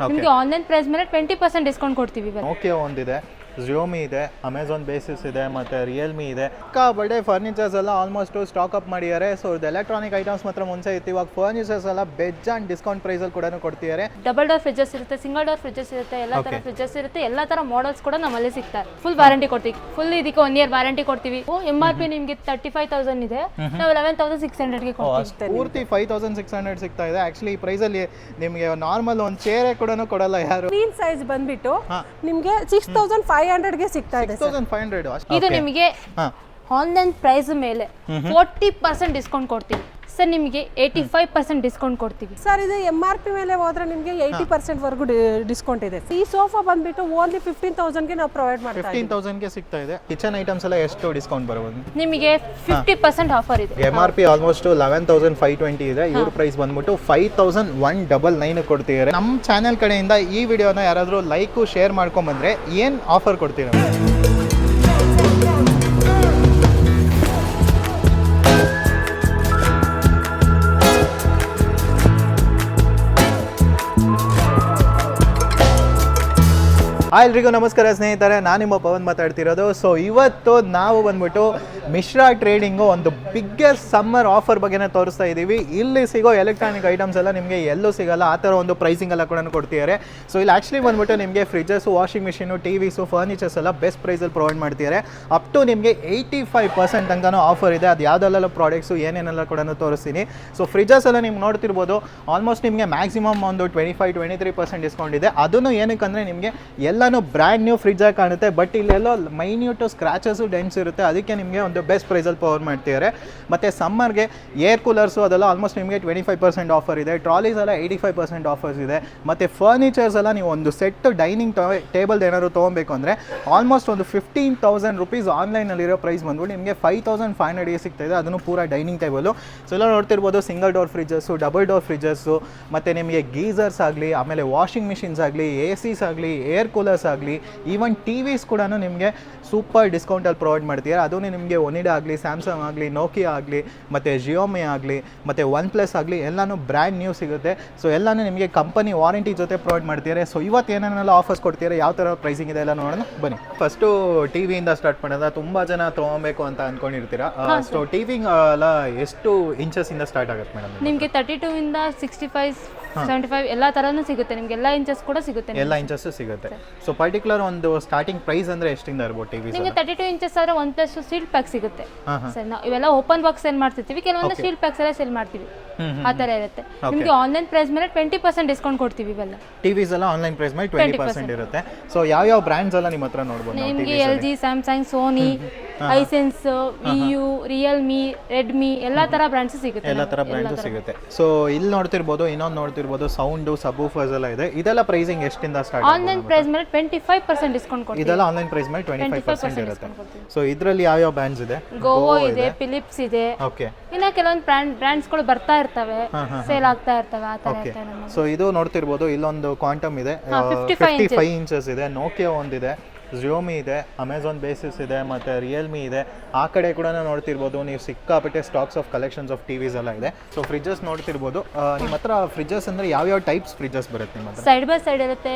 ನಿಮಗೆ online price ಮೇಲೆ twenty percent discount ಕೊಡ್ತೀವಿ ಓಕೆ ಒಂದಿದೆ. ಜಿಯೋಮಿ ಇದೆ ಅಮೆಝಾನ್ ಬೇಸಿಸ್ ಇದೆ ಮತ್ತು ರಿಯಲ್ಮಿ ಇದೆ. ಬಡೆ ಫರ್ನಿಚರ್ಸ್ ಎಲ್ಲ ಆಲ್ಮೋಸ್ಟು ಸ್ಟಾಕ್ ಅಪ್ ಮಾಡಿದ್ದಾರೆ. ಸೊ ಇದು ಎಲೆಕ್ಟ್ರಾನಿಕ್ ಐಟಮ್ಸ್ ಮಾತ್ರ ಮುಂಚೆ ಇತ್ತು. ಇವಾಗ ಫರ್ನಿಚರ್ಸ್ ಎಲ್ಲ ಬೆಜ್ ಆ್ಯಂಡ್ ಡಿಸ್ಕೌಂಟ್ ಪ್ರೈಸಲ್ಲಿ ಕೂಡ ಕೊಡ್ತಿದ್ದಾರೆ. ಡಬಲ್ ಡೋರ್ ಫ್ರಿಜಸ್ ಇರುತ್ತೆ ಸಿಂಗಲ್ ಡೋರ್ ಫ್ರಿಜಸ್ ಇರುತ್ತೆ ಎಲ್ಲ ತರ ಫ್ರಿಜಸ್ ಇರುತ್ತೆ. ಎಲ್ಲ ತರ ಮಾಡಲ್ಸ್ ಕೂಡ ನಮ್ಮಲ್ಲಿ ಸಿಗ್ತಾರೆ ಫುಲ್ ವಾರಂಟಿ ಕೊಡ್ತೀವಿ. ಫುಲ್ ಇದಕ್ಕೆ ಒನ್ ಇಯರ್ ವಾರಂಟಿ ಕೊಡ್ತೀವಿ. ಎಂ ಆರ್ ಪಿ ನಿಮಗೆ ತರ್ಟಿ ಫೈವ್ ತೌಸಂಡ್ ಇದೆ ನಾವು ಲೆವೆನ್ ತೌಸಂಡ್ ಸಿಕ್ಸ್ ಹಂಡ್ರೆಡ್ಗೆ ಕೊಡ್ತೀವಿ. ಪೂರ್ತಿ ಫೈವ್ ತೌಸಂಡ್ ಸಿಕ್ಸ್ ಹಂಡ್ರೆಡ್ ಸಿಗ್ತಾ ಇದೆ. ಆಕ್ಚುಲಿ ಈ ಪ್ರೈಸಲ್ಲಿ ನಿಮಗೆ ನಾರ್ಮಲ್ ಒಂದು ಚೇರೇ ಕೂಡ ಕೊಡಲ್ಲ ಯಾರು. ಕ್ವೀನ್ ಸೈಜ್ ಬಂದ್ಬಿಟ್ಟು ನಿಮಗೆ ಸಿಕ್ಸ್ ತೌಸಂಡ್ ಫೈವ್ ಹಂಡ್ರೆಡ್ಗೆ ಸಿಗ್ತಾ ಇದೆ ತೌಸಂಡ್ ಫೈವ್ ಹಂಡ್ರೆಡ್ ಇದು ನಿಮಗೆ ಆನ್ಲೈನ್ ಪ್ರೈಸ್ ಮೇಲೆ ಫೋರ್ಟಿ ಪರ್ಸೆಂಟ್ ಡಿಸ್ಕೌಂಟ್ ಕೊಡ್ತೀವಿ. ಸರ್ ನಿಮಗೆ ಏಯ್ಟಿ ಫೈವ್ ಪರ್ಸೆಂಟ್ ಡಿಸ್ಕೌಂಟ್ ಕೊಡ್ತೀವಿ. ಸರ್ ಇದು ಎಂ ಆರ್ ಪಿ ಮೇಲೆ ಹೋದ್ರೆ ನಿಮಗೆ ಏಯ್ಟಿ ಪರ್ಸೆಂಟ್ ವರೆಗೂ ಡಿಸ್ಕೌಂಟ್ ಇದೆ. ಈ ಸೋಫಾ ಬಂದ್ಬಿಟ್ಟು ಓನ್ಲಿ ಫಿಫ್ಟೀನ್ ತೌಸಂಡ್ಗೆ ನಾವು ಪ್ರೊವೈಡ್ ಮಾಡ್ತೀವಿ ಫಿಫ್ಟೀನ್ ತೌಸಂಡ್ಗೆ ಸಿಗ್ತಾ ಇದೆ. ಕಿಚನ್ ಐಟಮ್ಸ್ ಎಲ್ಲ ಎಷ್ಟು ಡಿಸ್ಕೌಂಟ್ ಬರ್ಬೋದು? ನಿಮಗೆ ಫಿಫ್ಟಿ ಪರ್ಸೆಂಟ್ ಆಫರ್ ಇದೆ. M R P almost eleven thousand five twenty ಇದೆ. ಇವ್ರ ಪ್ರೈಸ್ ಬಂದ್ಬಿಟ್ಟು five thousand one double nine ಕೊಡ್ತಿದ್ದಾರೆ. ನಮ್ಮ ಚಾನೆಲ್ ಕಡೆಯಿಂದ ಈ ವಿಡಿಯೋನ ಯಾರಾದರೂ ಲೈಕು ಶೇರ್ ಮಾಡ್ಕೊಂಬಂದ್ರೆ ಏನು ಆಫರ್ ಕೊಡ್ತೀರಾ? ಹಾಯ್ ಎಲ್ರಿಗೂ ನಮಸ್ಕಾರ ಸ್ನೇಹಿತರೆ. ನಾನು ನಿಮ್ಮ ಪವನ್ ಮಾತಾಡ್ತಿರೋದು. ಸೊ ಇವತ್ತು ನಾವು ಬಂದ್ಬಿಟ್ಟು ಮಿಶ್ರಾ ಟ್ರೇಡಿಂಗು ಒಂದು ಬಿಗ್ಗೆಸ್ಟ್ ಸಮ್ಮರ್ ಆಫರ್ ಬಗ್ಗೆನೇ ತೋರಿಸ್ತಾ ಇದ್ದೀವಿ ಇಲ್ಲಿ ಸಿಗೋ ಎಲೆಕ್ಟ್ರಾನಿಕ್ ಐಟಮ್ಸ್ ಎಲ್ಲ ನಿಮಗೆ ಎಲ್ಲೂ ಸಿಗಲ್ಲ. ಆ ಥರ ಒಂದು ಪ್ರೈಸಿಂಗ್ ಎಲ್ಲ ಕೂಡ ಕೊಡ್ತಿದ್ದಾರೆ. ಸೊ ಇಲ್ಲಿ ಆ್ಯಕ್ಚುಲಿ ಬಂದ್ಬಿಟ್ಟು ನಿಮಗೆ fridges washing machine TVs furnitures ಎಲ್ಲ ಬೆಸ್ಟ್ ಪ್ರೈಸಲ್ಲಿ ಪ್ರೊವೈಡ್ ಮಾಡ್ತಿದ್ದಾರೆ. ಅಪ್ ಟು ನಿಮಗೆ ಏಯ್ಟಿ ಫೈವ್ ಪರ್ಸೆಂಟ್ ತನಕನೂ ಆಫರ್ ಇದೆ. ಅದು ಯಾವುದೆಲ್ಲ ಪ್ರಾಡಕ್ಟ್ಸು ಏನೇನೆಲ್ಲ ಕೂಡ ತೋರಿಸ್ತೀನಿ. ಸೊ ಫ್ರಿಜಸ್ ಎಲ್ಲ ನೀವು ನೋಡ್ತಿರ್ಬೋದು. ಆಲ್ಮೋಸ್ಟ್ ನಿಮಗೆ ಮ್ಯಾಕ್ಸಿಮಮ್ ಒಂದು twenty five twenty three percent discount ಇದೆ. ಅದನ್ನು ಏನಕ್ಕೆ ಅಂದರೆ ನಿಮಗೆ ಎಲ್ಲನೂ ಬ್ರ್ಯಾಂಡ್ ನ್ಯೂ ಫ್ರಿಜ್ ಆಗಿ ಕಾಣುತ್ತೆ ಬಟ್ ಇಲ್ಲೆಲ್ಲೋ ಮೈನ್ಯೂಟು ಸ್ಕ್ರಾಚಸ್ಸು ಡೆನ್ಸ್ ಇರುತ್ತೆ. ಅದಕ್ಕೆ ನಿಮಗೆ ಒಂದು ಬೆಸ್ಟ್ ಪ್ರೈಸಲ್ಲಿ ಪವರ್ ಮಾಡ್ತಿದ್ದಾರೆ ಮತ್ತು ಸಮ್ಮರ್ಗೆ ಏರ್ ಕೂಲರ್ಸು ಅದೆಲ್ಲ ಆಲ್ಮೋಸ್ಟ್ ನಿಮಗೆ ಟ್ವೆಂಟಿ ಫೈವ್ ಪರ್ಸೆಂಟ್ ಆಫರ್ ಇದೆ. ಟ್ರಾಲೀಸ್ ಎಲ್ಲ ಏಯ್ಟಿ ಫೈವ್ ಪರ್ಸೆಂಟ್ ಆಫರ್ಸ್ ಇದೆ. ಮತ್ತು ಫರ್ನಿಚರ್ಸ್ ಎಲ್ಲ ನೀವು ಒಂದು ಸೆಟ್ ಡೈನಿಂಗ್ ಟೇಬಲ್ ಏನಾದ್ರು ತೊಗೊಬೇಕು ಅಂದರೆ ಆಲ್ಮೋಸ್ಟ್ ಒಂದು ಫಿಫ್ಟೀನ್ ತೌಸಂಡ್ ರುಪೀಸ್ ಆನ್ಲೈನಲ್ಲಿರೋ ಪ್ರೈಸ್ ಬಂದ್ಬಿಟ್ಟು ನಿಮಗೆ ಫೈವ್ ತೌಸಂಡ್ ಫೈವ್ ಹಂಡ್ರೆಡ್ಗೆ ಸಿಗ್ತಾ ಇದೆ. ಅದನ್ನು ಪೂರ ಡೈನಿಂಗ್ ಟೇಬಲು ಸೊ ಎಲ್ಲ ನೋಡ್ತಿರ್ಬೋದು single door fridges double door fridges ಮತ್ತು ನಿಮಗೆ ಗೀಸರ್ಸ್ ಆಗಲಿ, ಆಮೇಲೆ ವಾಷಿಂಗ್ ಮಿಷಿನ್ಸ್ ಆಗಲಿ ಎ ಸಿಸ್ ಆಗಲಿ ಏರ್ ಕೂಲರ್ಸ್ ಆಗಲಿ ಈವನ್ ಟಿ ವಿಸ್ ಕೂಡ ನಿಮಗೆ ಸೂಪರ್ ಡಿಸ್ಕೌಂಟಲ್ಲಿ ಪ್ರೊವೈಡ್ ಮಾಡ್ತೀರಾ ಅದೂ ನಿಮಗೆ ಒನಿಡಾ ಆಗಲಿ ಸ್ಯಾಮ್ಸಂಗ್ ಆಗಲಿ ನೋಕಿಯಾ ಆಗಲಿ ಮತ್ತು ಜಿಯೋಮಿ ಆಗಲಿ ಮತ್ತು ಒನ್ ಪ್ಲಸ್ ಆಗಲಿ ಎಲ್ಲನೂ ಬ್ರ್ಯಾಂಡ್ ನ್ಯೂ ಸಿಗುತ್ತೆ. ಸೊ ಎಲ್ಲನೂ ನಿಮಗೆ ಕಂಪನಿ ವಾರಂಟಿ ಜೊತೆ ಪ್ರೊವೈಡ್ ಮಾಡ್ತಿದ್ದಾರೆ ಸೊ ಇವತ್ತು ಏನೇನೆಲ್ಲ ಆಫರ್ಸ್ ಕೊಡ್ತೀರಾ ಯಾವ ಥರ ಪ್ರೈಸಿಂಗ್ ಇದೆ ಎಲ್ಲ ನೋಡೋಣ. ಬನ್ನಿ. ಫಸ್ಟು ಟಿ ವಿಯಿಂದ ಸ್ಟಾರ್ಟ್ ಮಾಡೋದ? ತುಂಬ ಜನ ತೊಗೊಬೇಕು ಅಂತ ಅಂದ್ಕೊಂಡಿರ್ತೀರಾ ಸೊ ಟಿ ವಿ ಎಲ್ಲ ಎಷ್ಟು ಇಂಚಸ್ಸಿಂದ ಸ್ಟಾರ್ಟ್ ಆಗುತ್ತೆ ಮೇಡಮ್ ನಿಮಗೆ ತರ್ಟಿ ಟೂ ಇಂದ ಸಿಕ್ಸ್ಟಿ ಫೈವ್ ಸೆವೆಂಟಿ ಫೈವ್ ಎಲ್ಲ ತರನು ಸಿಗುತ್ತೆ. ನಿಮ್ಗೆ ಎಲ್ಲ ಇಂಚಸ್ ಕೂಡ ಸಿಗುತ್ತೆ. ಎಲ್ಲ ಇಂಚಸ್ಸು ಸಿಗುತ್ತೆ. ಸೊ ಪರ್ಟಿಕ್ಯುಲರ್ ಒಂದು ಸ್ಟಾರ್ಟಿಂಗ್ ಪ್ರೈಸ್ ಅಂದ್ರೆ ಎಷ್ಟಿಂದ ಇರ್ಬೋದು ಟಿವಿ ನಿಮಗೆ ತರ್ಟಿ ಟು ಇಂಚಸ್ ಆದ್ರೆ ಒನ್ ಪ್ಲಸ್ ಸೀಲ್ ಪ್ಯಾಕ್ ಸಿಗುತ್ತೆ. ಸರ್ ನಾವು ಇವೆಲ್ಲ ಓಪನ್ ಬಾಕ್ಸ್ ಸೆಲ್ ಮಾಡ್ತಿರ್ತೀವಿ? ಕೆಲವೊಂದು ಸೀಲ್ ಪ್ಯಾಕ್ಸ್ ಎಲ್ಲ ಸೆಲ್ ಮಾಡ್ತೀವಿ. ಆ ತರ ಇರುತ್ತೆ. ನಿಮಗೆ ಆನ್ಲೈನ್ ಪ್ರೈಸ್ ಮೇಲೆ ಟ್ವೆಂಟಿ ಪರ್ಸೆಂಟ್ ಡಿಸ್ಕೌಂಟ್ ಕೊಡ್ತೀವಿ ಇವೆಲ್ಲ. ಟಿವಿಸ್ ಎಲ್ಲ ಆನ್ಲೈನ್ ಪ್ರೈಸ್ ಮೇಲೆ ಟ್ವೆಂಟಿ ಪರ್ಸೆಂಟ್ ಇರುತ್ತೆ. ಸೊ ಯಾವ ಯಾವ ಬ್ರ್ಯಾಂಡ್ಸ್ ಎಲ್ಲ ನಿಮ್ಮ ಹತ್ರ ನೋಡ್ಬೋದು ನಿಮಗೆ L G Samsung Sony Hisense Vu Realme Redmi ಎಲ್ಲ ತರ ಬ್ರ್ಯಾಂಡ್ಸ್ ಸಿಗುತ್ತೆ ಎಲ್ಲ ತರ ಬ್ರ್ಯಾಂಡ್ಸ್ ಸಿಗುತ್ತೆ. ಸೊ ಇಲ್ಲಿ ನೋಡ್ತಿರ್ಬೋದು ಇನ್ನೊಂದು ನೋಡ್ತಿರ್ಬೋದು ಸೌಂಡ್ ಸಬ್ವೂಫರ್ಸ್ ಎಲ್ಲ ಇದೆ. ಇದೆಲ್ಲ ಪ್ರೈಸಿಂಗ್ ಎಷ್ಟಿಂದ ಸ್ಟಾರ್ಟ್ ಆನ್ಲೈನ್ ಪ್ರೈಸ್ ಮೇಲೆ ಟ್ವೆಂಟಿ ಫೈವ್ ಪರ್ಸೆಂಟ್ ಡಿಸ್ಕೌಂಟ್ ಕೊಡ್ತೀವಿ. ಇದೆಲ್ಲ ಆನ್ಲೈನ್ ಪ್ರೈಸ್ ಮೇಲೆ ಟ್ವೆಂಟಿ ಫೈವ್ ಪರ್ಸೆಂಟ್ ಇರುತ್ತೆ. ಸೊ ಇದರಲ್ಲಿ ಯಾವ ಯಾವ ಬ್ರ್ಯಾಂಡ್ಸ್ ಇದೆ ಗೋವಾ ಇದೆ ಫಿಲಿಪ್ಸ್ ಇದೆ. ಓಕೆ ಇನ್ನ ಕೆಲವೊಂದು ಬ್ರ್ಯಾಂಡ್ಗಳು ಬರ್ತಾ ಇರ್ತವೆ. ಸೇಲ್ ಆಗ್ತಾ ಇರ್ತವೆ ಆ ತರ ಇರ್ತವೆ ಸೊ ಇದು ನೋಡ್ತಿರ್ಬೋದು ಇಲ್ಲೊಂದು ಕ್ವಾಂಟಮ್ ಇದೆ. 55 ಫಿಫ್ಟಿ ಫೈವ್ ಇಂಚಸ್ ಇದೆ. ನೋಕಿಯಾ ಒಂದಿದೆ. ಜಿಯೋಮಿ ಇದೆ ಅಮೆಝಾನ್ ಬೇಸಿಸ್ ಇದೆ ಮತ್ತು ರಿಯಲ್ಮಿ ಇದೆ. ಆ ಕಡೆ ಕೂಡ ನೋಡ್ತಿರ್ಬೋದು ನೀವು ಸಿಕ್ಕಾಪಟ್ಟೆ stocks of collections of TVs ಎಲ್ಲ ಇದೆ. ಸೊ ಫ್ರಿಜಸ್ ನೋಡ್ತಿರ್ಬೋದು. ನಿಮ್ಮ ಹತ್ರ ಫ್ರಿಜಸ್ ಅಂದರೆ ಯಾವ ಟೈಪ್ಸ್ ಫ್ರಿಜಸ್ ಬರುತ್ತೆ ನಿಮ್ಮ ಹತ್ರ? ಸೈಡ್ ಬೈ ಸೈಡ್ ಇರುತ್ತೆ